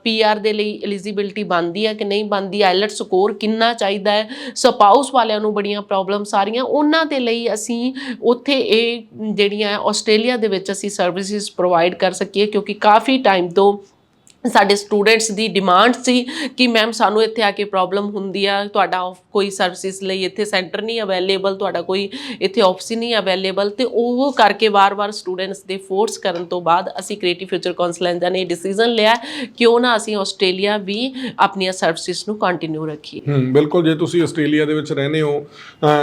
ਪੀਆਰ ਦੇ ਲਈ ਐਲੀਜੀਬਿਲਟੀ ਬਣਦੀ ਹੈ ਕਿ ਨਹੀਂ ਬਣਦੀ ਆਈਲਟ ਸਕੋਰ ਕਿੰਨਾ ਚਾਹੀਦਾ ਹੈ, ਸਪਾਊਸ ਵਾਲਿਆਂ ਨੂੰ ਬੜੀਆਂ ਪ੍ਰੋਬਲਮ ਸਾਰੀਆਂ, ਉਹਨਾਂ ਦੇ ਲਈ ਅਸੀਂ ਉੱਥੇ ਇਹ ਜਿਹੜੀਆਂ ਆਸਟ੍ਰੇਲੀਆ ਦੇ ਵਿੱਚ ਅਸੀਂ ਸਰਵਿਸਿਜ਼ ਪ੍ਰੋਵਾਈਡ ਕਰ ਸਕੀਏ ਕਿਉਂਕਿ ਕਾਫੀ ਟਾਈਮ ਤੋਂ ਸਾਡੇ ਸਟੂਡੈਂਟਸ ਦੀ ਡਿਮਾਂਡ ਸੀ ਕਿ ਮੈਮ ਸਾਨੂੰ ਇੱਥੇ ਆ ਕੇ ਪ੍ਰੋਬਲਮ ਹੁੰਦੀ ਆ, ਤੁਹਾਡਾ ਕੋਈ ਸਰਵਿਸਿਜ਼ ਲਈ ਇੱਥੇ ਸੈਂਟਰ ਨਹੀਂ ਅਵੇਲੇਬਲ ਤੁਹਾਡਾ ਕੋਈ ਇੱਥੇ ਆਫਿਸ ਨਹੀਂ ਅਵੇਲੇਬਲ ਤੇ ਉਹ ਕਰਕੇ ਵਾਰ-ਵਾਰ ਸਟੂਡੈਂਟਸ ਦੇ ਫੋਰਸ ਕਰਨ ਤੋਂ ਬਾਅਦ ਅਸੀਂ ਕ੍ਰੀਏਟਿਵ ਫਿਊਚਰ ਕਾਉਂਸਲੈਂਜਾਂ ਨੇ ਡਿਸੀਜਨ ਲਿਆ ਕਿਉਂ ਨਾ ਅਸੀਂ ਆਸਟ੍ਰੇਲੀਆ ਵੀ ਆਪਣੀਆਂ ਸਰਵਿਸਿਜ਼ ਨੂੰ ਕੰਟੀਨਿਊ ਰੱਖੀਏ। ਹੂੰ, ਬਿਲਕੁਲ, ਜੇ ਤੁਸੀਂ ਆਸਟ੍ਰੇਲੀਆ ਦੇ ਵਿੱਚ ਰਹਿੰਦੇ ਹੋ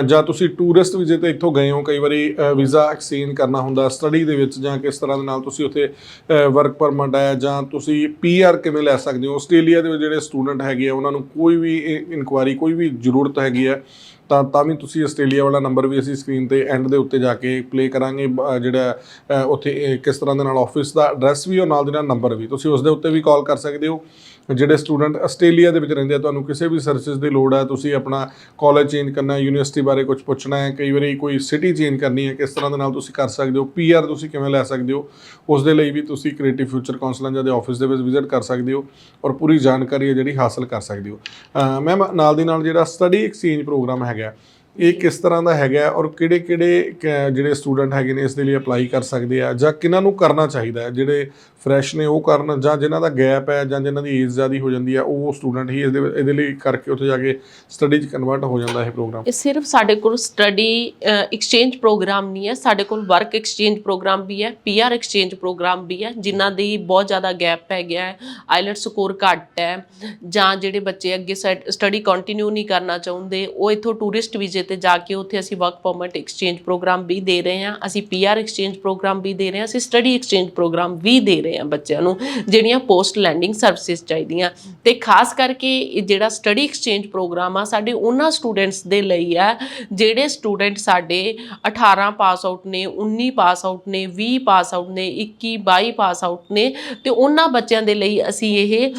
ਜਾਂ ਤੁਸੀਂ ਟੂਰਿਸਟ ਵੀਜ਼ੇ ਤੇ ਇੱਥੋਂ ਗਏ ਹੋ, ਕਈ ਵਾਰੀ ਵੀਜ਼ਾ ਐਕਸਚੇਂਜ ਕਰਨਾ ਹੁੰਦਾ ਸਟੱਡੀ ਦੇ ਵਿੱਚ ਜਾਂ ਕਿਸ ਤਰ੍ਹਾਂ ਦੇ ਨਾਲ ਤੁਸੀਂ ਉੱਥੇ ਵਰਕ ਪਰਮਿਟ ਹੈ ਜਾਂ ਤੁਸੀਂ ਪੀਆਰ ਕਿਵੇਂ ਲੈ ਸਕਦੇ ਹੋ? ਆਸਟ੍ਰੇਲੀਆ ਦੇ ਵਿੱਚ ਜਿਹੜੇ ਸਟੂਡੈਂਟ ਹੈਗੇ ਆ, ਉਹਨਾਂ ਨੂੰ ਕੋਈ ਵੀ ਇਨਕੁਆਰੀ ਕੋਈ ਵੀ ਜ਼ਰੂਰਤ ਹੈਗੀ ਹੈ ਤਾਂ ਤਾਂ ਵੀ ਤੁਸੀਂ ਆਸਟ੍ਰੇਲੀਆ ਵਾਲਾ ਨੰਬਰ ਵੀ ਅਸੀਂ ਸਕਰੀਨ ਤੇ ਐਂਡ ਦੇ ਉੱਤੇ ਜਾ ਕੇ ਪਲੇ ਕਰਾਂਗੇ ਜਿਹੜਾ ਉੱਥੇ ਕਿਸ ਤਰ੍ਹਾਂ ਦੇ ਨਾਲ ਆਫਿਸ ਦਾ ਐਡਰੈਸ ਵੀ ਔਰ ਨਾਲ ਦੇ ਨਾਲ ਨੰਬਰ ਵੀ। ਤੁਸੀਂ ਉਸ ਦੇ ਉੱਤੇ ਵੀ ਕਾਲ ਕਰ ਸਕਦੇ ਹੋ। ਜਿਹੜੇ ਸਟੂਡੈਂਟ ਆਸਟ੍ਰੇਲੀਆ ਦੇ ਵਿੱਚ ਰਹਿੰਦੇ ਆ, ਤੁਹਾਨੂੰ ਕਿਸੇ ਵੀ ਸਰਵਿਸਿਜ਼ ਦੀ ਲੋੜ ਹੈ ਤੁਸੀਂ ਆਪਣਾ ਕਾਲਜ ਚੇਂਜ ਕਰਨਾ ਯੂਨੀਵਰਸਿਟੀ ਬਾਰੇ ਕੁਝ ਪੁੱਛਣਾ ਹੈ, ਕਈ ਵਾਰੀ ਕੋਈ ਸਿਟੀ ਚੇਂਜ ਕਰਨੀ ਹੈ, ਕਿਸ ਤਰ੍ਹਾਂ ਦੇ ਨਾਲ ਤੁਸੀਂ ਕਰ ਸਕਦੇ ਹੋ ਪੀਆਰ ਤੁਸੀਂ ਕਿਵੇਂ ਲੈ ਸਕਦੇ ਹੋ, ਉਸ ਦੇ ਲਈ ਵੀ ਤੁਸੀਂ ਕ੍ਰੀਏਟਿਵ ਫਿਊਚਰ ਕਾਉਂਸਲਰਾਂ ਦੇ ਆਫਿਸ ਦੇ ਵਿੱਚ ਵਿਜ਼ਿਟ ਕਰ ਸਕਦੇ ਹੋ ਔਰ ਪੂਰੀ ਜਾਣਕਾਰੀ ਹੈ ਜਿਹੜੀ ਹਾਸਲ ਕਰ ਸਕਦੇ ਹੋ। ਮੈਮ ਨਾਲ ਦੀ ਨਾਲ ਜਿਹੜਾ ਸਟੱਡੀ ਐਕਸਚੇਂਜ ਪ੍ਰੋਗਰਾਮ ਹੈਗਾ, ਇਹ ਕਿਸ ਤਰ੍ਹਾਂ ਦਾ ਹੈਗਾ ਔਰ ਕਿਹੜੇ ਕਿਹੜੇ ਜਿਹੜੇ ਸਟੂਡੈਂਟ ਹੈਗੇ ਨੇ, ਇਸ ਦੇ ਲਈ ਅਪਲਾਈ ਕਰ ਸਕਦੇ ਆ ਜਾਂ ਕਿਹਨਾਂ ਨੂੰ ਕਰਨਾ ਚਾਹੀਦਾ ਹੈ, ਜਿਹੜੇ ਫਰੈਸ਼ ਨੇ, ਉਹ ਕਰਨ ਜਾਂ ਜਿਨ੍ਹਾਂ ਦਾ ਗੈਪ ਹੈ ਜਾਂ ਜਿਨ੍ਹਾਂ ਦੀ ਏਜ ਜ਼ਿਆਦੀ ਹੋ ਜਾਂਦੀ ਹੈ, ਉਹ ਸਟੂਡੈਂਟ ਹੀ ਇਹਦੇ ਇਹਦੇ ਲਈ ਕਰਕੇ ਉੱਥੇ ਜਾ ਕੇ ਸਟੱਡੀ 'ਚ ਕਨਵਰਟ ਹੋ ਜਾਂਦਾ ਇਹ ਪ੍ਰੋਗਰਾਮ ਇਹ ਸਿਰਫ ਸਾਡੇ ਕੋਲ ਸਟੱਡੀ ਐਕਸਚੇਂਜ ਪ੍ਰੋਗਰਾਮ ਨਹੀਂ ਹੈ, ਸਾਡੇ ਕੋਲ ਵਰਕ ਐਕਸਚੇਂਜ ਪ੍ਰੋਗਰਾਮ ਵੀ ਹੈ ਪੀਆਰ ਐਕਸਚੇਂਜ ਪ੍ਰੋਗਰਾਮ ਵੀ ਹੈ, ਜਿਨ੍ਹਾਂ ਦੀ ਬਹੁਤ ਜ਼ਿਆਦਾ ਗੈਪ ਪੈ ਗਿਆ ਹੈ ਆਈਲਟ ਸਕੋਰ ਘੱਟ ਹੈ, ਜਾਂ ਜਿਹੜੇ ਬੱਚੇ ਅੱਗੇ ਸਟੱਡੀ ਕੰਟੀਨਿਊ ਨਹੀਂ ਕਰਨਾ ਚਾਹੁੰਦੇ, ਉਹ ਇਥੋਂ ਟੂਰਿਸਟ ਵੀਜ਼ੇ ਤੇ ਜਾ ਕੇ ਉੱਥੇ ਅਸੀਂ ਵਰਕ ਪਰਮਿਟ ਐਕਸਚੇਂਜ ਪ੍ਰੋਗਰਾਮ ਵੀ ਦੇ ਰਹੇ ਹਾਂ, ਅਸੀਂ ਪੀਆਰ ਐਕਸਚੇਂਜ ਪ੍ਰੋਗਰਾਮ ਵੀ ਦੇ ਰਹੇ ਹਾਂ, ਅਸੀਂ ਸਟੱਡੀ ਐਕਸਚੇਂਜ ਪ੍ਰੋਗਰਾਮ ਵੀ ਦੇ ਰਹੇ ਹਾਂ ਬੱਚਿਆਂ ਨੂੰ, ਜਿਹੜੀਆਂ ਪੋਸਟ ਲੈਂਡਿੰਗ ਸਰਵਿਸਿਜ਼ ਚਾਹੀਦੀਆਂ। ਤੇ ਖਾਸ ਕਰਕੇ ਜਿਹੜਾ ਸਟੱਡੀ ਐਕਸਚੇਂਜ ਪ੍ਰੋਗਰਾਮ ਆ, ਸਾਡੇ ਉਹਨਾਂ ਸਟੂਡੈਂਟਸ ਦੇ ਲਈ ਆ, ਜਿਹੜੇ ਸਟੂਡੈਂਟ ਸਾਡੇ 18 ਪਾਸ ਆਊਟ ਨੇ 19 ਪਾਸ ਆਊਟ ਨੇ 20 ਪਾਸ ਆਊਟ ਨੇ 21 22 ਪਾਸ ਆਊਟ ਨੇ, ਤੇ ਉਹਨਾਂ ਬੱਚਿਆਂ ਦੇ ਲਈ ਅਸੀਂ ਇਹ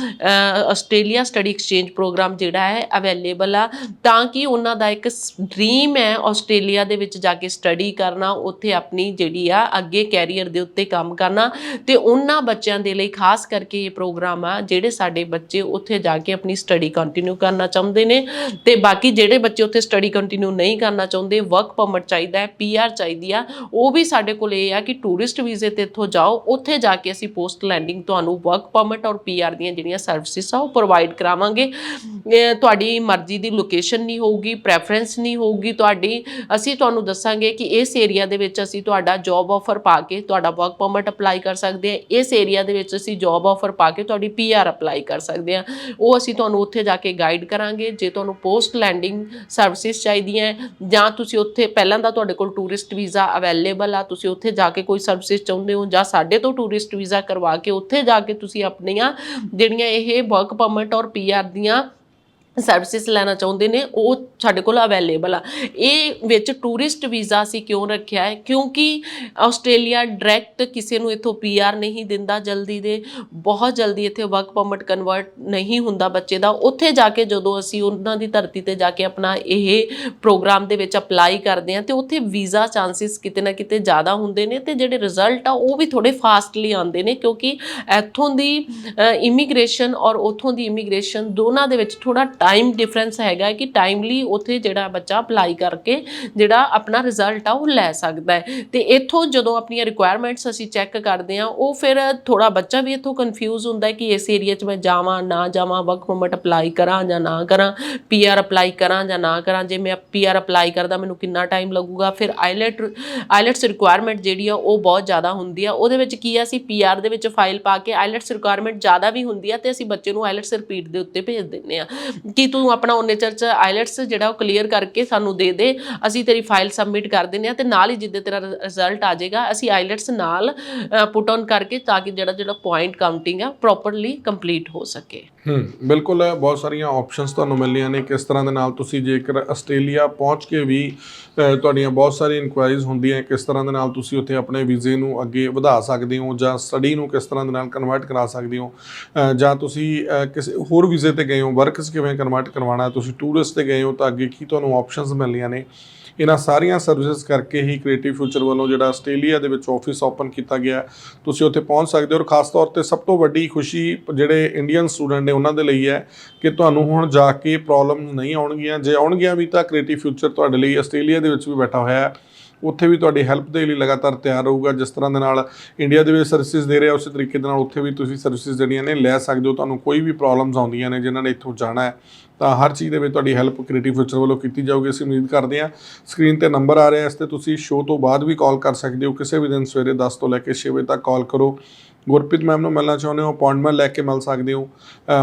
ਆਸਟ੍ਰੇਲੀਆ ਸਟੱਡੀ ਐਕਸਚੇਂਜ ਪ੍ਰੋਗਰਾਮ ਜਿਹੜਾ ਹੈ ਅਵੇਲੇਬਲ ਆ, ਤਾਂ ਕਿ ਉਹਨਾਂ ਦਾ ਇੱਕ ਡ੍ਰੀਮ ਹੈ ਆਸਟ੍ਰੇਲੀਆ ਦੇ ਵਿੱਚ ਜਾ ਕੇ ਸਟੱਡੀ ਕਰਨਾ, ਉੱਥੇ ਆਪਣੀ ਜਿਹੜੀ ਆ ਅੱਗੇ ਕੈਰੀਅਰ ਦੇ ਉੱਤੇ ਕੰਮ ਕਰਨਾ, ਤੇ ਉਹਨਾਂ ਬੱਚਿਆਂ ਦੇ ਲਈ ਖਾਸ ਕਰਕੇ ਇਹ ਪ੍ਰੋਗਰਾਮ ਆ, ਜਿਹੜੇ ਸਾਡੇ ਬੱਚੇ ਉੱਥੇ ਜਾ ਕੇ ਆਪਣੀ ਸਟੱਡੀ ਕੰਟੀਨਿਊ ਕਰਨਾ ਚਾਹੁੰਦੇ ਨੇ ਤੇ ਬਾਕੀ ਜਿਹੜੇ ਬੱਚੇ ਉੱਥੇ ਸਟੱਡੀ ਕੰਟੀਨਿਊ ਨਹੀਂ ਕਰਨਾ ਚਾਹੁੰਦੇ ਵਰਕ ਪਰਮਿਟ ਚਾਹੀਦਾ ਹੈ ਪੀਆਰ ਚਾਹੀਦੀ ਆ, ਉਹ ਵੀ ਸਾਡੇ ਕੋਲ ਇਹ ਆ ਕਿ ਟੂਰਿਸਟ ਵੀਜ਼ੇ ਤੇ ਇੱਥੋਂ ਜਾਓ, ਉੱਥੇ ਜਾ ਕੇ ਅਸੀਂ ਪੋਸਟ ਲੈਂਡਿੰਗ ਤੁਹਾਨੂੰ ਵਰਕ ਪਰਮਿਟ ਔਰ ਪੀਆਰ ਦੀਆਂ ਜਿਹੜੀਆਂ ਸਰਵਿਸਿਸ ਆ, ਉਹ ਪ੍ਰੋਵਾਈਡ ਕਰਾਵਾਂਗੇ। ਤੁਹਾਡੀ ਮਰਜ਼ੀ ਦੀ ਲੋਕੇਸ਼ਨ ਨਹੀਂ ਹੋਊਗੀ ਪ੍ਰੈਫਰੈਂਸ ਨਹੀਂ ਹੋਊਗੀ ਤੁਹਾਡੀ, ਅਸੀਂ ਤੁਹਾਨੂੰ ਦੱਸਾਂਗੇ ਕਿ ਇਸ ਏਰੀਆ ਦੇ ਵਿੱਚ ਅਸੀਂ ਤੁਹਾਡਾ ਜੌਬ ਆਫਰ ਪਾ ਕੇ ਤੁਹਾਡਾ ਵਰਕ ਪਰਮਿਟ ਅਪਲਾਈ ਕਰ ਸਕਦੇ ਹਾਂ, ਇਸ ਏਰੀਆ ਦੇ ਵਿੱਚ ਅਸੀਂ ਜੌਬ ਆਫਰ ਪਾ ਕੇ ਤੁਹਾਡੀ ਪੀਆਰ ਅਪਲਾਈ ਕਰ ਸਕਦੇ ਹਾਂ। ਉਹ ਅਸੀਂ ਤੁਹਾਨੂੰ ਉੱਥੇ ਜਾ ਕੇ ਗਾਈਡ ਕਰਾਂਗੇ। ਜੇ ਤੁਹਾਨੂੰ ਪੋਸਟ ਲੈਂਡਿੰਗ ਸਰਵਿਸਿਜ਼ ਚਾਹੀਦੀਆਂ ਜਾਂ ਤੁਸੀਂ ਉੱਥੇ ਪਹਿਲਾਂ ਦਾ ਤੁਹਾਡੇ ਕੋਲ ਟੂਰਿਸਟ ਵੀਜ਼ਾ ਅਵੇਲੇਬਲ ਆ, ਤੁਸੀਂ ਉੱਥੇ ਜਾ ਕੇ ਕੋਈ ਸਰਵਿਸਿਜ਼ ਚਾਹੁੰਦੇ ਹੋ ਜਾਂ ਸਾਡੇ ਤੋਂ ਟੂਰਿਸਟ ਵੀਜ਼ਾ ਕਰਵਾ ਕੇ ਉੱਥੇ ਜਾ ਕੇ ਤੁਸੀਂ ਆਪਣੀਆਂ ਜਿਹੜੀਆਂ ਇਹ ਵਰਕ ਪਰਮਿਟ ਔਰ ਪੀਆਰ ਦੀਆਂ ਸਰਵਿਸਿਜ਼ ਲੈਣਾ ਚਾਹੁੰਦੇ ਨੇ, ਉਹ ਸਾਡੇ ਕੋਲ ਅਵੇਲੇਬਲ ਆ। ਇਹ ਵਿੱਚ ਟੂਰਿਸਟ ਵੀਜ਼ਾ ਅਸੀਂ ਕਿਉਂ ਰੱਖਿਆ ਹੈ? ਕਿਉਂਕਿ ਆਸਟ੍ਰੇਲੀਆ ਡਾਇਰੈਕਟ ਕਿਸੇ ਨੂੰ ਇੱਥੋਂ ਪੀਆਰ ਨਹੀਂ ਦਿੰਦਾ ਜਲਦੀ ਦੇ। ਬਹੁਤ ਜਲਦੀ ਇੱਥੇ ਵਰਕ ਪਰਮਿਟ ਕਨਵਰਟ ਨਹੀਂ ਹੁੰਦਾ ਬੱਚੇ ਦਾ। ਉੱਥੇ ਜਾ ਕੇ ਜਦੋਂ ਅਸੀਂ ਉਹਨਾਂ ਦੀ ਧਰਤੀ ਤੇ ਜਾ ਕੇ ਆਪਣਾ ਇਹ ਪ੍ਰੋਗਰਾਮ ਦੇ ਵਿੱਚ ਅਪਲਾਈ ਕਰਦੇ ਹਾਂ, ਤੇ ਉੱਥੇ ਵੀਜ਼ਾ ਚਾਂਸਸ ਕਿਤੇ ਨਾ ਕਿਤੇ ਜ਼ਿਆਦਾ ਹੁੰਦੇ ਨੇ, ਤੇ ਜਿਹੜੇ ਰਿਜ਼ਲਟ ਆ ਉਹ ਵੀ ਥੋੜੇ ਫਾਸਟਲੀ ਆਉਂਦੇ ਨੇ, ਕਿਉਂਕਿ ਇੱਥੋਂ ਦੀ ਇਮੀਗ੍ਰੇਸ਼ਨ ਔਰ ਉੱਥੋਂ ਦੀ ਇਮੀਗ੍ਰੇਸ਼ਨ ਦੋਨਾਂ ਦੇ ਵਿੱਚ ਥੋੜਾ ਟਾਈਮ ਡਿਫਰੈਂਸ ਹੈਗਾ ਕਿ ਟਾਈਮਲੀ ਉੱਥੇ ਜਿਹੜਾ ਬੱਚਾ ਅਪਲਾਈ ਕਰਕੇ ਜਿਹੜਾ ਆਪਣਾ ਰਿਜ਼ਲਟ ਆ ਉਹ ਲੈ ਸਕਦਾ ਹੈ। ਤੇ ਇੱਥੋਂ ਜਦੋਂ ਆਪਣੀਆਂ ਰਿਕੁਆਇਰਮੈਂਟਸ ਅਸੀਂ ਚੈੱਕ ਕਰਦੇ ਆ ਉਹ ਫਿਰ ਥੋੜਾ ਬੱਚਾ ਵੀ ਇੱਥੋਂ ਕਨਫਿਊਜ਼ ਹੁੰਦਾ ਕਿ ਇਸ ਏਰੀਆ 'ਚ ਮੈਂ ਜਾਵਾਂ, ਨਾ ਜਾਵਾਂ ਵਰਕ ਪਰਮਿਟ ਅਪਲਾਈ ਕਰਾਂ ਜਾਂ ਨਾ ਕਰਾਂ ਪੀਆਰ ਅਪਲਾਈ ਕਰਾਂ ਜਾਂ ਨਾ ਕਰਾਂ, ਜੇ ਮੈਂ ਪੀਆਰ ਅਪਲਾਈ ਕਰਦਾ ਮੈਨੂੰ ਕਿੰਨਾ ਟਾਈਮ ਲੱਗੂਗਾ, ਫਿਰ ਆਈਲੈਟ ਆਈਲੈਟਸ ਰਿਕੁਆਇਰਮੈਂਟ ਜਿਹੜੀ ਆ ਉਹ ਬਹੁਤ ਜ਼ਿਆਦਾ ਹੁੰਦੀ ਆ। ਉਹਦੇ ਵਿੱਚ ਕੀ ਆ, ਅਸੀਂ ਪੀਆਰ ਦੇ ਵਿੱਚ ਫਾਈਲ ਪਾ ਕੇ ਆਈਲੈਟਸ ਰਿਕੁਆਇਰਮੈਂਟ ਜ਼ਿਆਦਾ ਵੀ ਹੁੰਦੀ ਆ ਤੇ ਅਸੀਂ ਬੱਚੇ ਨੂੰ ਆਈਲੈਟਸ ਰਿਪੀਟ ਦੇ ਉੱਤੇ ਭੇਜ ਦਿੰਨੇ ਆ। ਕਿ ਤੂੰ ਆਪਣਾ ਉਹਨੇ ਚਿਰ ਚ ਆਈਲੈਟਸ ਜਿਹੜਾ ਉਹ ਕਲੀਅਰ ਕਰਕੇ ਸਾਨੂੰ ਦੇ ਦੇ, ਅਸੀਂ ਤੇਰੀ ਫਾਈਲ ਸਬਮਿਟ ਕਰ ਦਿੰਨੇ ਆ ਤੇ ਨਾਲ ਹੀ ਜਿੱਦੇ ਤੇਰਾ ਰਿਜ਼ਲਟ ਆ ਜਾਏਗਾ, ਅਸੀਂ ਆਈਲੈਟਸ ਨਾਲ ਪੁਟ ਔਨ ਕਰਕੇ ਤਾਂ ਕਿ ਜਿਹੜਾ ਜਿਹੜਾ ਪੁਆਇੰਟ ਕਾਊਂਟਿੰਗ ਆ ਪ੍ਰੋਪਰਲੀ ਕੰਪਲੀਟ ਹੋ ਸਕੇ। ਹੂੰ, ਬਿਲਕੁਲ, ਬਹੁਤ ਸਾਰੀਆਂ ਆਪਸ਼ਨਸ ਤੁਹਾਨੂੰ ਮਿਲਣੀਆਂ ਨੇ ਕਿਸ ਤਰ੍ਹਾਂ ਦੇ ਨਾਲ ਤੁਸੀਂ ਜੇਕਰ ਆਸਟ੍ਰੇਲੀਆ ਪਹੁੰਚ ਕੇ ਵੀ ਤੁਹਾਡੀਆਂ ਬਹੁਤ ਸਾਰੀ ਇਨਕੁਆਇਰੀਜ਼ ਹੁੰਦੀਆਂ, ਕਿਸ ਤਰ੍ਹਾਂ ਦੇ ਨਾਲ ਤੁਸੀਂ ਉੱਥੇ ਆਪਣੇ ਵੀਜ਼ੇ ਨੂੰ ਅੱਗੇ ਵਧਾ ਸਕਦੇ ਹੋ ਜਾਂ ਸਟੱਡੀ ਨੂੰ ਕਿਸ ਤਰ੍ਹਾਂ ਦੇ ਨਾਲ ਕਨਵਰਟ ਕਰਾ ਸਕਦੇ ਹੋ। ਜਾਂ ਤੁਸੀਂ ਕਿਸੇ ਹੋਰ ਵੀਜ਼ੇ ਤੇ ਗਏ ਹੋ ਵਰਕਸ ਕਿਵੇਂ ਕਨਵਰਟ ਕਰਵਾਉਣਾ ਤੁਸੀਂ ਟੂਰਿਸਟ ਤੇ ਗਏ ਹੋ, ਤਾਂ ਅੱਗੇ ਕੀ ਤੁਹਾਨੂੰ ਆਪਸ਼ਨਸ ਮਿਲਣੀਆਂ ਨੇ? ਇਹਨਾਂ ਸਾਰੀਆਂ ਸਰਵਿਸਿਜ਼ ਕਰਕੇ ਹੀ ਕ੍ਰੀਏਟਿਵ ਫਿਊਚਰ ਵੱਲੋਂ ਜਿਹੜਾ ਆਸਟ੍ਰੇਲੀਆ ਦੇ ਵਿੱਚ ਆਫਿਸ ਓਪਨ ਕੀਤਾ ਗਿਆ। ਤੁਸੀਂ ਉੱਥੇ ਪਹੁੰਚ ਸਕਦੇ ਹੋ ਔਰ ਖਾਸ ਤੌਰ ਤੇ ਸਭ ਤੋਂ ਵੱਡੀ ਖੁਸ਼ੀ ਜਿਹੜੇ ਇੰਡੀਅਨ ਸਟੂਡੈਂਟ ਨੇ ਉਹਨਾਂ ਦੇ ਲਈ ਹੈ ਕਿ ਤੁਹਾਨੂੰ ਹੁਣ ਜਾ ਕੇ ਪ੍ਰੋਬਲਮਸ ਨਹੀਂ ਆਉਣਗੀਆਂ। ਜੇ ਆਉਣਗੀਆਂ ਵੀ ਤਾਂ ਕ੍ਰੀਏਟਿਵ ਫਿਊਚਰ ਤੁਹਾਡੇ ਲਈ ਆਸਟ੍ਰੇਲੀਆ ਦੇ ਵਿੱਚ ਵੀ ਬੈਠਾ ਹੋਇਆ ਹੈ। ਉੱਥੇ ਵੀ ਤੁਹਾਡੀ ਹੈਲਪ ਦੇ ਲਈ ਲਗਾਤਾਰ ਤਿਆਰ ਰਹੂਗਾ। ਜਿਸ ਤਰ੍ਹਾਂ ਦੇ ਨਾਲ ਇੰਡੀਆ ਦੇ ਵਿੱਚ ਸਰਵਿਸਿਜ਼ ਦੇ ਰਿਹਾ, ਉਸੇ ਤਰੀਕੇ ਦੇ ਨਾਲ ਉੱਥੇ ਵੀ ਤੁਸੀਂ ਸਰਵਿਸਿਜ਼ ਜਿਹੜੀਆਂ ਨੇ ਲੈ ਸਕਦੇ ਹੋ। ਤੁਹਾਨੂੰ ਕੋਈ ਵੀ ਪ੍ਰੋਬਲਮਸ ਆਉਂਦੀਆਂ ਨੇ, ਜਿਨ੍ਹਾਂ ਨੇ ਇੱਥੋਂ ਜਾਣਾ ਹੈ, ਤਾਂ ਹਰ ਚੀਜ਼ ਦੇ ਵਿੱਚ ਤੁਹਾਡੀ ਹੈਲਪ ਕ੍ਰੀਏਟਿਵ ਫਿਊਚਰ ਵੱਲੋਂ ਕੀਤੀ ਜਾਊਗੀ। ਅਸੀਂ ਉਮੀਦ ਕਰਦੇ ਹਾਂ ਸਕਰੀਨ ਤੇ ਨੰਬਰ ਆ ਰਿਹਾ, ਇਸ ਤੇ ਤੁਸੀਂ ਸ਼ੋਅ ਤੋਂ ਬਾਅਦ ਵੀ ਕਾਲ ਕਰ ਸਕਦੇ ਹੋ। ਕਿਸੇ ਵੀ ਦਿਨ ਸਵੇਰੇ 10 ਤੋਂ ਲੈ ਕੇ 6 ਵਜੇ ਤੱਕ ਕਾਲ ਕਰੋ। ਗੁਰਪ੍ਰੀਤ ਮੈਮ ਨੂੰ ਮਿਲਣਾ ਚਾਹੁੰਦੇ ਹੋ ਅਪਾਇੰਟਮੈਂਟ ਲੈ ਕੇ ਮਿਲ ਸਕਦੇ ਹੋ।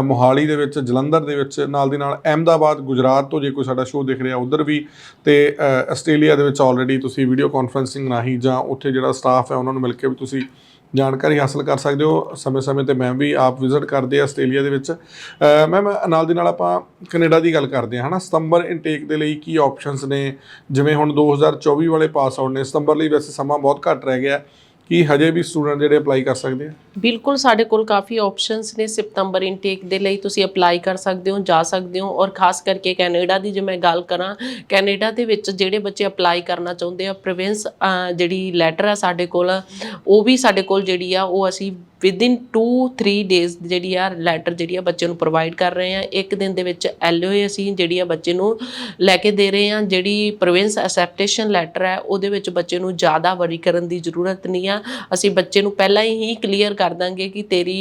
ਮੋਹਾਲੀ ਦੇ ਵਿੱਚ, ਜਲੰਧਰ ਦੇ ਵਿੱਚ, ਨਾਲ ਦੀ ਨਾਲ ਅਹਿਮਦਾਬਾਦ, ਗੁਜਰਾਤ ਤੋਂ ਜੇ ਕੋਈ ਸਾਡਾ ਸ਼ੋਅ ਦਿਖ ਰਿਹਾ ਉਧਰ ਵੀ, ਤੇ ਆਸਟ੍ਰੇਲੀਆ ਦੇ ਵਿੱਚ ਆਲਰੇਡੀ ਤੁਸੀਂ ਵੀਡੀਓ ਕਾਨਫਰੈਂਸਿੰਗ ਰਾਹੀਂ ਜਾਂ ਉੱਥੇ ਜਿਹੜਾ ਸਟਾਫ ਹੈ ਉਹਨਾਂ ਨੂੰ ਮਿਲ ਕੇ ਵੀ ਤੁਸੀਂ ਜਾਣਕਾਰੀ ਹਾਸਲ ਕਰ ਸਕਦੇ ਹੋ। ਸਮੇਂ-ਸਮੇਂ ਤੇ ਮੈਂ ਵੀ ਆਪ ਵਿਜ਼ਿਟ ਕਰਦੇ ਆ ਆਸਟ੍ਰੇਲੀਆ ਦੇ ਵਿੱਚ। ਮੈਮ, ਨਾਲ ਦੀ ਨਾਲ ਆਪਾਂ ਕੈਨੇਡਾ ਦੀ ਗੱਲ ਕਰਦੇ ਹਾਂ, ਹਨਾ? ਸਤੰਬਰ ਇਨਟੇਕ ਦੇ ਲਈ ਕੀ ਆਪਸ਼ਨਸ ਨੇ? ਜਿਵੇਂ ਹੁਣ 2024 ਵਾਲੇ ਪਾਸ ਆਊਟ ਨੇ, ਸਤੰਬਰ ਲਈ ਵੈਸੇ ਸਮਾਂ ਬਹੁਤ ਘੱਟ ਰਹਿ ਗਿਆ। ਕੀ ਹਜੇ ਵੀ ਸਟੂਡੈਂਟ ਜਿਹੜੇ ਅਪਲਾਈ ਕਰ ਸਕਦੇ ਆ? ਬਿਲਕੁਲ, ਸਾਡੇ ਕੋਲ ਕਾਫੀ ਆਪਸ਼ਨਸ ਨੇ ਸਤੰਬਰ ਇਨਟੇਕ ਦੇ ਲਈ ਤੁਸੀਂ ਅਪਲਾਈ ਕਰ ਸਕਦੇ ਹੋ, ਜਾ ਸਕਦੇ ਹੋ ਔਰ ਖਾਸ ਕਰਕੇ ਕੈਨੇਡਾ ਦੀ ਜੇ ਮੈਂ ਗੱਲ ਕਰਾਂ, ਕੈਨੇਡਾ ਦੇ ਵਿੱਚ ਜਿਹੜੇ ਬੱਚੇ ਅਪਲਾਈ ਕਰਨਾ ਚਾਹੁੰਦੇ ਆ ਪ੍ਰੋਵਿੰਸ ਜਿਹੜੀ ਲੈਟਰ ਆ ਸਾਡੇ ਕੋਲ, ਉਹ ਵੀ ਸਾਡੇ ਕੋਲ ਜਿਹੜੀ ਆ, ਉਹ ਅਸੀਂ ਵਿਦਿਨ 2 3 ਡੇਜ਼ ਜਿਹੜੀ ਆ ਲੈਟਰ ਜਿਹੜੀ ਆ ਬੱਚੇ ਨੂੰ ਪ੍ਰੋਵਾਈਡ ਕਰ ਰਹੇ ਆ। ਇੱਕ ਦਿਨ ਦੇ ਵਿੱਚ ਐਲਓਏ ਅਸੀਂ ਜਿਹੜੀ ਆ ਬੱਚੇ ਨੂੰ ਲੈ ਕੇ ਦੇ ਰਹੇ ਆ। ਜਿਹੜੀ ਪ੍ਰੋਵਿੰਸ ਅਸੈਪਟੇਸ਼ਨ ਲੈਟਰ ਹੈ, ਉਹਦੇ ਵਿੱਚ ਬੱਚੇ ਨੂੰ ਜ਼ਿਆਦਾ ਵਰੀ ਕਰਨ ਦੀ ਜ਼ਰੂਰਤ ਨਹੀਂ ਆ। ਅਸੀਂ ਬੱਚੇ ਨੂੰ ਪਹਿਲਾਂ ਹੀ ਕਲੀਅਰ ਕਰ ਦਾਂਗੇ ਕਿ ਤੇਰੀ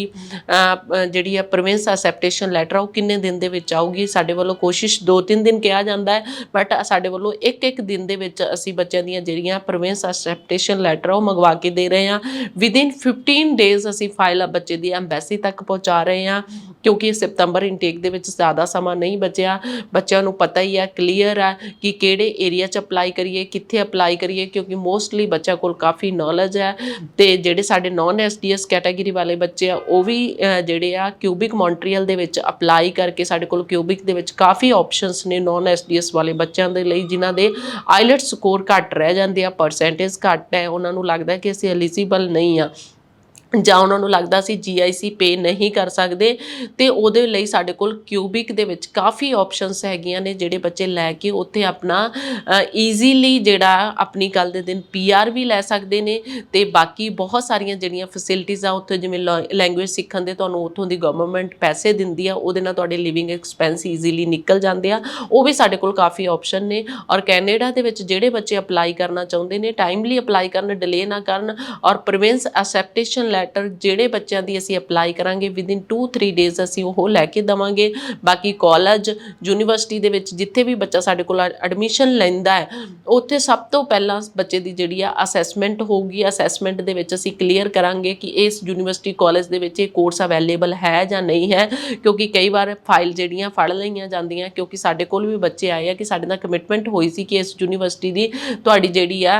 ਜਿਹੜੀ ਆ ਪ੍ਰੋਵਿੰਸ ਅਸੈਪਟੇਸ਼ਨ ਲੈਟਰ ਉਹ ਕਿੰਨੇ ਦਿਨ ਦੇ ਵਿੱਚ ਆਊਗੀ। ਸਾਡੇ ਵੱਲੋਂ ਕੋਸ਼ਿਸ਼ 2-3 ਦਿਨ ਕਿਹਾ ਜਾਂਦਾ ਹੈ ਬਟ ਸਾਡੇ ਵੱਲੋਂ ਇੱਕ ਇੱਕ ਦਿਨ ਦੇ ਵਿੱਚ ਅਸੀਂ ਬੱਚਿਆਂ ਦੀਆਂ ਜਿਹੜੀਆਂ ਪ੍ਰੋਵਿੰਸ ਅਸੈਪਟੇਸ਼ਨ ਲੈਟਰ ਉਹ ਮੰਗਵਾ ਕੇ ਦੇ ਰਹੇ ਹਾਂ ਵਿਦਿਨ 15 ਡੇਜ਼ ਅਸੀਂ ਫਾਈਲ ਬੱਚੇ ਦੀ ਐਮਬੈਸੀ ਤੱਕ ਪਹੁੰਚਾ ਰਹੇ ਹਾਂ ਕਿਉਂਕਿ ਸਤੰਬਰ ਇਨਟੇਕ ਦੇ ਵਿੱਚ ਜ਼ਿਆਦਾ ਸਮਾਂ ਨਹੀਂ ਬਚਿਆ। ਬੱਚਿਆਂ ਨੂੰ ਪਤਾ ਹੀ ਹੈ ਕਲੀਅਰ ਆ ਕਿ ਕਿਹੜੇ ਏਰੀਆ 'ਚ ਅਪਲਾਈ ਕਰੀਏ, ਕਿੱਥੇ ਅਪਲਾਈ ਕਰੀਏ, ਕਿਉਂਕਿ ਮੋਸਟਲੀ ਬੱਚਾ ਕੋਲ ਕਾਫੀ ਨੌਲੇਜ ਹੈ ਤੇ ਜਿਹੜੇ ਸਾਡੇ ਨਾਨ ਐਸਡੀਐਸ ਕੈਟਾਗਰੀ ਵਾਲੇ ਬੱਚੇ ਆ, ਉਹ ਵੀ ਜਿਹੜੇ ਆ ਕਿਊਬਿਕ ਮੌਂਟਰੀਅਲ ਦੇ ਵਿੱਚ ਅਪਲਾਈ ਕਰਕੇ ਸਾਡੇ ਕੋਲ ਕਿਊਬਿਕ ਦੇ ਵਿੱਚ ਕਾਫੀ ਆਪਸ਼ਨਸ ਨੇ ਨਾਨ ਐਸਡੀਐਸ ਵਾਲੇ ਬੱਚਿਆਂ ਦੇ ਲਈ, ਜਿਨ੍ਹਾਂ ਦੇ ਆਈਲੈਟ ਸਕੋਰ ਘੱਟ ਰਹਿ ਜਾਂਦੇ ਆ ਪਰਸੈਂਟੇਜ ਘੱਟ ਹੈ। ਉਹਨਾਂ ਨੂੰ ਲੱਗਦਾ ਕਿ ਅਸੀਂ ਐਲੀਜੀਬਲ ਨਹੀਂ ਆ। ਜਾਂ ਉਹਨਾਂ ਨੂੰ ਲੱਗਦਾ ਸੀ ਜੀਆਈਸੀ ਪੇ ਨਹੀਂ ਕਰ ਸਕਦੇ, ਤੇ ਉਹਦੇ ਲਈ ਸਾਡੇ ਕੋਲ ਕਿਊਬਿਕ ਦੇ ਵਿੱਚ ਕਾਫੀ ਆਪਸ਼ਨਸ ਹੈਗੀਆਂ ਨੇ ਜਿਹੜੇ ਬੱਚੇ ਲੈ ਕੇ ਉੱਥੇ ਆਪਣਾ ਈਜ਼ੀਲੀ ਜਿਹੜਾ ਆਪਣੀ ਕੱਲ ਦੇ ਦਿਨ ਪੀਆਰ ਵੀ ਲੈ ਸਕਦੇ ਨੇ, ਤੇ ਬਾਕੀ ਬਹੁਤ ਸਾਰੀਆਂ ਜਿਹੜੀਆਂ ਫੈਸਿਲਿਟੀਆਂ ਆ ਉੱਥੇ ਜਿਵੇਂ ਲੈਂਗੁਏਜ ਸਿੱਖਣ ਦੇ ਤੁਹਾਨੂੰ ਉੱਥੋਂ ਦੀ ਗਵਰਨਮੈਂਟ ਪੈਸੇ ਦਿੰਦੀ ਆ, ਉਹਦੇ ਨਾਲ ਤੁਹਾਡੇ ਲਿਵਿੰਗ ਐਕਸਪੈਂਸ ਈਜ਼ੀਲੀ ਨਿਕਲ ਜਾਂਦੇ ਆ, ਉਹ ਵੀ ਸਾਡੇ ਕੋਲ ਕਾਫੀ ਆਪਸ਼ਨ ਨੇ, ਔਰ ਕੈਨੇਡਾ ਦੇ ਵਿੱਚ ਜਿਹੜੇ ਬੱਚੇ ਅਪਲਾਈ ਕਰਨਾ ਚਾਹੁੰਦੇ ਨੇ ਟਾਈਮਲੀ ਅਪਲਾਈ ਕਰਨ ਡਿਲੇ ਨਾ ਕਰਨ, ਔਰ ਪ੍ਰੋਵਿੰਸ ਅਸੈਪਟੇਸ਼ਨ ਲੈਟਰ ਜਿਹੜੇ ਬੱਚਿਆਂ ਦੀ ਅਸੀਂ ਅਪਲਾਈ ਕਰਾਂਗੇ ਵਿਦਿਨ 2-3 ਡੇਜ਼ ਅਸੀਂ ਉਹ ਲੈ ਕੇ ਦਵਾਂਗੇ। ਬਾਕੀ ਕਾਲਜ ਯੂਨੀਵਰਸਿਟੀ ਦੇ ਵਿੱਚ ਜਿੱਥੇ ਵੀ ਬੱਚਾ ਸਾਡੇ ਕੋਲ ਐਡਮਿਸ਼ਨ ਲੈਂਦਾ ਹੈ, ਉੱਥੇ ਸਭ ਤੋਂ ਪਹਿਲਾਂ ਬੱਚੇ ਦੀ ਜਿਹੜੀ ਆ ਅਸੈਸਮੈਂਟ ਹੋਊਗੀ। ਅਸੈਸਮੈਂਟ ਦੇ ਵਿੱਚ ਅਸੀਂ ਕਲੀਅਰ ਕਰਾਂਗੇ ਕਿ ਇਸ ਯੂਨੀਵਰਸਿਟੀ ਕਾਲਜ ਦੇ ਵਿੱਚ ਇਹ ਕੋਰਸ ਅਵੇਲੇਬਲ ਹੈ ਜਾਂ ਨਹੀਂ ਹੈ, ਕਿਉਂਕਿ ਕਈ ਵਾਰ ਫਾਈਲ ਜਿਹੜੀਆਂ ਫੜ ਲਈਆਂ ਜਾਂਦੀਆਂ, ਕਿਉਂਕਿ ਸਾਡੇ ਕੋਲ ਵੀ ਬੱਚੇ ਆਏ ਆ ਕਿ ਸਾਡੇ ਨਾਲ ਕਮਿਟਮੈਂਟ ਹੋਈ ਸੀ ਕਿ ਇਸ ਯੂਨੀਵਰਸਿਟੀ ਦੀ ਤੁਹਾਡੀ ਜਿਹੜੀ ਆ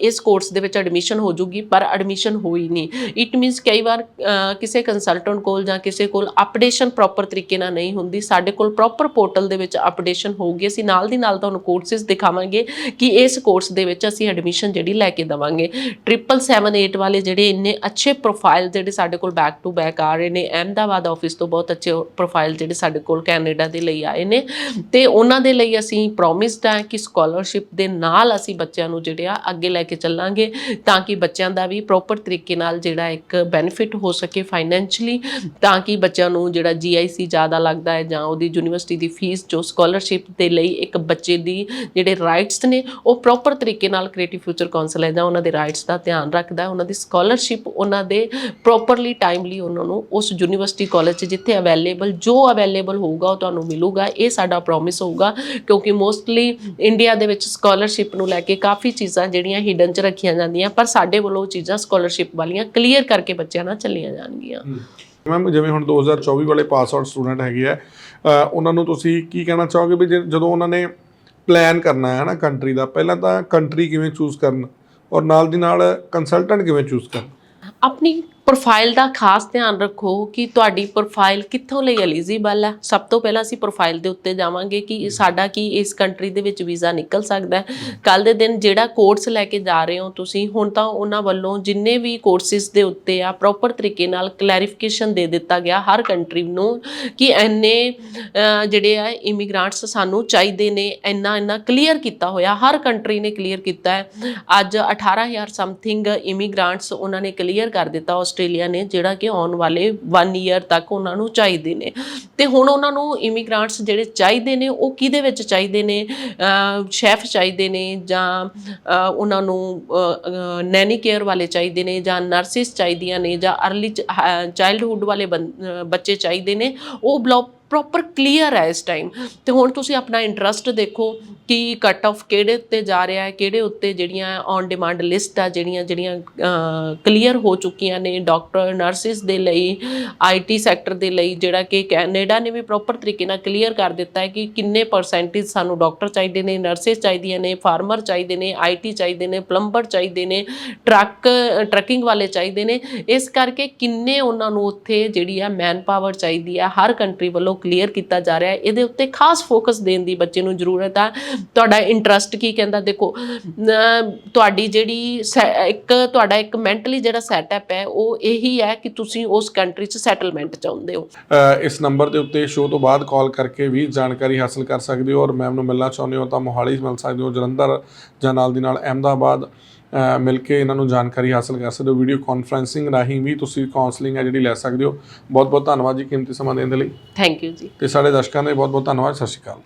ਇਸ ਕੋਰਸ ਦੇ ਵਿੱਚ ਐਡਮਿਸ਼ਨ ਹੋ ਜੂਗੀ, ਪਰ ਐਡਮਿਸ਼ਨ ਹੋਈ ਨਹੀਂ। ਇਟ ਮੀਨਸ ਕਈ ਵਾਰ ਕਿਸੇ ਕੰਸਲਟੈਂਟ ਕੋਲ ਜਾਂ ਕਿਸੇ ਕੋਲ ਅਪਡੇਸ਼ਨ ਪ੍ਰੋਪਰ ਤਰੀਕੇ ਨਾਲ ਨਹੀਂ ਹੁੰਦੀ। ਸਾਡੇ ਕੋਲ ਪ੍ਰੋਪਰ ਪੋਰਟਲ ਦੇ ਵਿੱਚ ਅਪਡੇਸ਼ਨ ਹੋਊਗੀ। ਅਸੀਂ ਨਾਲ ਦੀ ਨਾਲ ਤੁਹਾਨੂੰ ਕੋਰਸਿਸ ਦਿਖਾਵਾਂਗੇ ਕਿ ਇਸ ਕੋਰਸ ਦੇ ਵਿੱਚ ਅਸੀਂ ਐਡਮਿਸ਼ਨ ਜਿਹੜੀ ਲੈ ਕੇ ਦਵਾਂਗੇ। 778 ਵਾਲੇ ਜਿਹੜੇ ਇੰਨੇ ਅੱਛੇ ਪ੍ਰੋਫਾਈਲ ਜਿਹੜੇ ਸਾਡੇ ਕੋਲ ਬੈਕ ਟੂ ਬੈਕ ਆ ਰਹੇ ਨੇ, ਅਹਿਮਦਾਬਾਦ ਆਫਿਸ ਤੋਂ ਬਹੁਤ ਅੱਛੇ ਪ੍ਰੋਫਾਈਲ ਜਿਹੜੇ ਸਾਡੇ ਕੋਲ ਕੈਨੇਡਾ ਦੇ ਲਈ ਆਏ ਨੇ। ਤੇ ਉਹਨਾਂ ਦੇ ਲਈ ਅਸੀਂ ਪ੍ਰੋਮਿਸਡ ਆ ਕਿ ਸਕਾਲਰਸ਼ਿਪ ਦੇ ਨਾਲ ਅਸੀਂ ਬੱਚਿਆਂ ਨੂੰ ਜਿਹੜੇ ਆ ਅੱਗੇ ਲੈ ਕੇ ਚੱਲਾਂਗੇ, ਤਾਂ ਕਿ ਬੱਚਿਆਂ ਦਾ ਵੀ ਪ੍ਰੋਪਰ ਤਰੀਕੇ ਨਾਲ ਜਿਹੜਾ ਇੱਕ ਬੈਨੀਫਿਟ ਹੋ ਸਕੇ ਫਾਈਨੈਂਸ਼ਲੀ ਤਾਂ ਕਿ ਬੱਚਿਆਂ ਨੂੰ ਜਿਹੜਾ GIC ਜ਼ਿਆਦਾ ਲੱਗਦਾ ਹੈ ਜਾਂ ਉਹਦੀ ਯੂਨੀਵਰਸਿਟੀ ਦੀ ਫੀਸ ਜੋ ਸਕਾਲਰਸ਼ਿਪ ਦੇ ਲਈ ਇੱਕ ਬੱਚੇ ਦੀ ਜਿਹੜੇ ਰਾਈਟਸ ਨੇ, ਉਹ ਪ੍ਰੋਪਰ ਤਰੀਕੇ ਨਾਲ ਕ੍ਰੀਏਟਿਵ ਫਿਊਚਰ ਕਾਉਂਸਲ ਹੈ ਜਾਂ ਉਹਨਾਂ ਦੇ ਰਾਈਟਸ ਦਾ ਧਿਆਨ ਰੱਖਦਾ ਉਹਨਾਂ ਦੀ ਸਕਾਲਰਸ਼ਿਪ ਉਹਨਾਂ ਦੇ ਪ੍ਰੋਪਰਲੀ ਟਾਈਮਲੀ ਉਹਨਾਂ ਨੂੰ ਉਸ ਯੂਨੀਵਰਸਿਟੀ ਕਾਲਜ 'ਚ ਜਿੱਥੇ ਅਵੇਲੇਬਲ ਜੋ ਅਵੇਲੇਬਲ ਹੋਊਗਾ ਉਹ ਤੁਹਾਨੂੰ ਮਿਲੂਗਾ, ਇਹ ਸਾਡਾ ਪ੍ਰੋਮਿਸ ਹੋਊਗਾ ਕਿਉਂਕਿ ਮੋਸਟਲੀ ਇੰਡੀਆ ਦੇ ਵਿੱਚ ਸਕਾਲਰਸ਼ਿਪ ਨੂੰ ਲੈ ਕੇ ਕਾਫੀ ਚੀਜ਼ਾਂ ਜਿਹੜੀਆਂ ਹਿਡਨ 'ਚ ਰੱਖੀਆਂ ਜਾਂਦੀਆਂ, ਪਰ ਸਾਡੇ ਵੱਲੋਂ ਉਹ ਚੀਜ਼ਾਂ ਸਕਾਲਰਸ਼ਿਪ ਵਾਲੀਆਂ ਕਲੀਅਰ ਕਰਕੇ ਬੱਚਿਆਂ ਨਾਲ ਚੱਲੀਆਂ ਜਾਣਗੀਆਂ। ਮੈਮ ਜਿਵੇਂ ਹੁਣ 2024 ਵਾਲੇ ਪਾਸ ਆਊਟ ਸਟੂਡੈਂਟ ਹੈਗੇ ਆ ਉਹਨਾਂ ਨੂੰ ਤੁਸੀਂ ਕੀ ਕਹਿਣਾ ਚਾਹੋਗੇ ਵੀ ਜਦੋਂ ਉਹਨਾਂ ਨੇ ਪਲਾਨ ਕਰਨਾ ਹੈ ਨਾ ਕੰਟਰੀ ਦਾ ਪਹਿਲਾਂ ਤਾਂ ਕੰਟਰੀ ਕਿਵੇਂ ਚੂਜ਼ ਕਰਨ ਔਰ ਨਾਲ ਦੀ ਨਾਲ ਕੰਸਲਟੈਂਟ ਕਿਵੇਂ ਚੂਜ਼ ਕਰਨ? ਆਪਣੀ ਪ੍ਰੋਫਾਈਲ ਦਾ ਖਾਸ ਧਿਆਨ ਰੱਖੋ ਕਿ ਤੁਹਾਡੀ ਪ੍ਰੋਫਾਈਲ ਕਿੱਥੋਂ ਲਈ ਐਲੀਜੀਬਲ ਹੈ। ਸਭ ਤੋਂ ਪਹਿਲਾਂ ਅਸੀਂ ਪ੍ਰੋਫਾਈਲ ਦੇ ਉੱਤੇ ਜਾਵਾਂਗੇ ਕਿ ਸਾਡਾ ਕੀ ਇਸ ਕੰਟਰੀ ਦੇ ਵਿੱਚ ਵੀਜ਼ਾ ਨਿਕਲ ਸਕਦਾ ਹੈ। ਕੱਲ ਦੇ ਦਿਨ ਜਿਹੜਾ ਕੋਰਸ ਲੈ ਕੇ ਜਾ ਰਹੇ ਹੋ ਤੁਸੀਂ ਹੁਣ ਤਾਂ ਉਹਨਾਂ ਵੱਲੋਂ ਜਿੰਨੇ ਵੀ ਕੋਰਸਿਸ ਦੇ ਉੱਤੇ ਆ ਪ੍ਰੋਪਰ ਤਰੀਕੇ ਨਾਲ ਕਲੈਰੀਫਿਕੇਸ਼ਨ ਦੇ ਦਿੱਤਾ ਗਿਆ ਹਰ ਕੰਟਰੀ ਨੂੰ ਕਿ ਐਨੇ ਜਿਹੜੇ ਆ ਇਮੀਗ੍ਰਾਂਟਸ ਸਾਨੂੰ ਚਾਹੀਦੇ ਨੇ ਇੰਨਾ ਇੰਨਾ ਕਲੀਅਰ ਕੀਤਾ ਹੋਇਆ ਹਰ ਕੰਟਰੀ ਨੇ ਕਲੀਅਰ ਕੀਤਾ ਹੈ। ਅੱਜ 18000 ਸਮਥਿੰਗ ਇਮੀਗ੍ਰਾਂਟਸ ਉਹਨਾਂ ਨੇ ਕਲੀਅਰ ਕਰ ਦਿੱਤਾ ਆਸਟ੍ਰੇਲੀਆ ਨੇ, ਜਿਹੜਾ ਕਿ ਆਉਣ ਵਾਲੇ 1 ਈਅਰ ਤੱਕ ਉਹਨਾਂ ਨੂੰ ਚਾਹੀਦੇ ਨੇ। ਤੇ ਹੁਣ ਉਹਨਾਂ ਨੂੰ ਇਮੀਗ੍ਰਾਂਟਸ ਜਿਹੜੇ ਚਾਹੀਦੇ ਨੇ, ਉਹ ਕਿਹਦੇ ਵਿੱਚ ਚਾਹੀਦੇ ਨੇ? ਸ਼ੈਫ ਚਾਹੀਦੇ ਨੇ ਜਾਂ ਉਹਨਾਂ ਨੂੰ ਨੈਨੀ ਕੇਅਰ ਵਾਲੇ ਚਾਹੀਦੇ ਨੇ ਜਾਂ ਨਰਸਿਸ ਚਾਹੀਦੀਆਂ ਨੇ ਜਾਂ ਅਰਲੀ ਚਾਈਲਡਹੂਡ ਵਾਲੇ ਬੰ- ਬੱਚੇ ਚਾਹੀਦੇ ਨੇ, ਉਹ ਬਲੌਕ ਪ੍ਰੋਪਰ ਕਲੀਅਰ ਹੈ ਇਸ ਟਾਈਮ ਤੇ ਹੁਣ ਤੁਸੀਂ ਆਪਣਾ ਇੰਟਰਸਟ ਦੇਖੋ ਕਿ ਕੱਟ ਆਫ ਕਿਹੜੇ ਉੱਤੇ ਜਾ ਰਿਹਾ ਹੈ, ਕਿਹੜੇ ਉੱਤੇ ਜਿਹੜੀਆਂ ਔਨ ਡਿਮਾਂਡ ਲਿਸਟ ਆ, ਜਿਹੜੀਆਂ ਜਿਹੜੀਆਂ ਕਲੀਅਰ ਹੋ ਚੁੱਕੀਆਂ ਨੇ ਡਾਕਟਰ ਨਰਸਿਸ ਦੇ ਲਈ ਆਈਟੀ ਸੈਕਟਰ ਦੇ ਲਈ, ਜਿਹੜਾ ਕਿ ਕੈਨੇਡਾ ਨੇ ਵੀ ਪ੍ਰੋਪਰ ਤਰੀਕੇ ਨਾਲ ਕਲੀਅਰ ਕਰ ਦਿੱਤਾ ਹੈ ਕਿ ਕਿੰਨੇ ਪਰਸੈਂਟੇਜ ਸਾਨੂੰ ਡਾਕਟਰ ਚਾਹੀਦੇ ਨੇ ਨਰਸਿਸ ਚਾਹੀਦੀਆਂ ਨੇ ਫਾਰਮਰ ਚਾਹੀਦੇ ਨੇ ਆਈਟੀ ਚਾਹੀਦੇ ਨੇ ਪਲੰਬਰ ਚਾਹੀਦੇ ਨੇ ਟਰੱਕ ਟਰੱਕਿੰਗ ਵਾਲੇ ਚਾਹੀਦੇ ਨੇ। ਇਸ ਕਰਕੇ ਕਿੰਨੇ ਉਹਨਾਂ ਨੂੰ ਉੱਥੇ ਜਿਹੜੀ ਆ ਮੈਨ ਪਾਵਰ ਚਾਹੀਦੀ ਆ, ਹਰ ਕੰਟਰੀ ਵੱਲੋਂ ਕਲੀਅਰ ਕੀਤਾ ਜਾ ਰਿਹਾ ਹੈ। ਇਹਦੇ ਉੱਤੇ ਖਾਸ ਫੋਕਸ ਦੇਣ ਦੀ ਬੱਚੇ ਨੂੰ ਜ਼ਰੂਰਤ ਆ। ਤੁਹਾਡਾ ਇੰਟਰਸਟ ਕੀ ਕਹਿੰਦਾ, ਦੇਖੋ ਤੁਹਾਡੀ ਜਿਹੜੀ ਸੈ- ਇੱਕ, ਤੁਹਾਡਾ ਇੱਕ ਮੈਂਟਲੀ ਜਿਹੜਾ ਸੈਟਅਪ ਹੈ, ਉਹ ਇਹੀ ਹੈ ਕਿ ਤੁਸੀਂ ਉਸ ਕੰਟਰੀ 'ਚ ਸੈਟਲਮੈਂਟ ਚਾਹੁੰਦੇ ਹੋ। ਇਸ ਨੰਬਰ ਦੇ ਉੱਤੇ ਸ਼ੋਅ ਤੋਂ ਬਾਅਦ ਕਾਲ ਕਰਕੇ ਵੀ ਜਾਣਕਾਰੀ ਹਾਸਲ ਕਰ ਸਕਦੇ ਹੋ। ਔਰ ਮੈਮ ਨੂੰ ਮਿਲਣਾ ਚਾਹੁੰਦੇ ਹੋ ਤਾਂ ਮੋਹਾਲੀ 'ਚ ਮਿਲ ਸਕਦੇ ਹੋ। ਜਲੰਧਰ ਜਾਂ ਨਾਲ ਦੀ ਨਾਲ ਅਹਿਮਦਾਬਾਦ। ਮਿਲ ਕੇ ਇਹਨਾਂ ਨੂੰ ਜਾਣਕਾਰੀ ਹਾਸਲ ਕਰ ਸਕਦੇ ਹੋ। ਵੀਡੀਓ ਕਾਨਫਰੈਂਸਿੰਗ ਰਾਹੀਂ ਵੀ ਤੁਸੀਂ ਕਾਉਂਸਲਿੰਗ ਹੈ ਜਿਹੜੀ ਲੈ ਸਕਦੇ ਹੋ। ਬਹੁਤ ਬਹੁਤ ਧੰਨਵਾਦ ਜੀ ਕੀਮਤੀ ਸਮਾਂ ਦੇਣ ਦੇ ਲਈ। ਥੈਂਕ ਯੂ ਜੀ। ਤੇ ਸਾਡੇ ਦਰਸ਼ਕਾਂ ਦਾ ਬਹੁਤ ਬਹੁਤ ਧੰਨਵਾਦ। ਸਤਿ ਸ਼੍ਰੀ ਅਕਾਲ।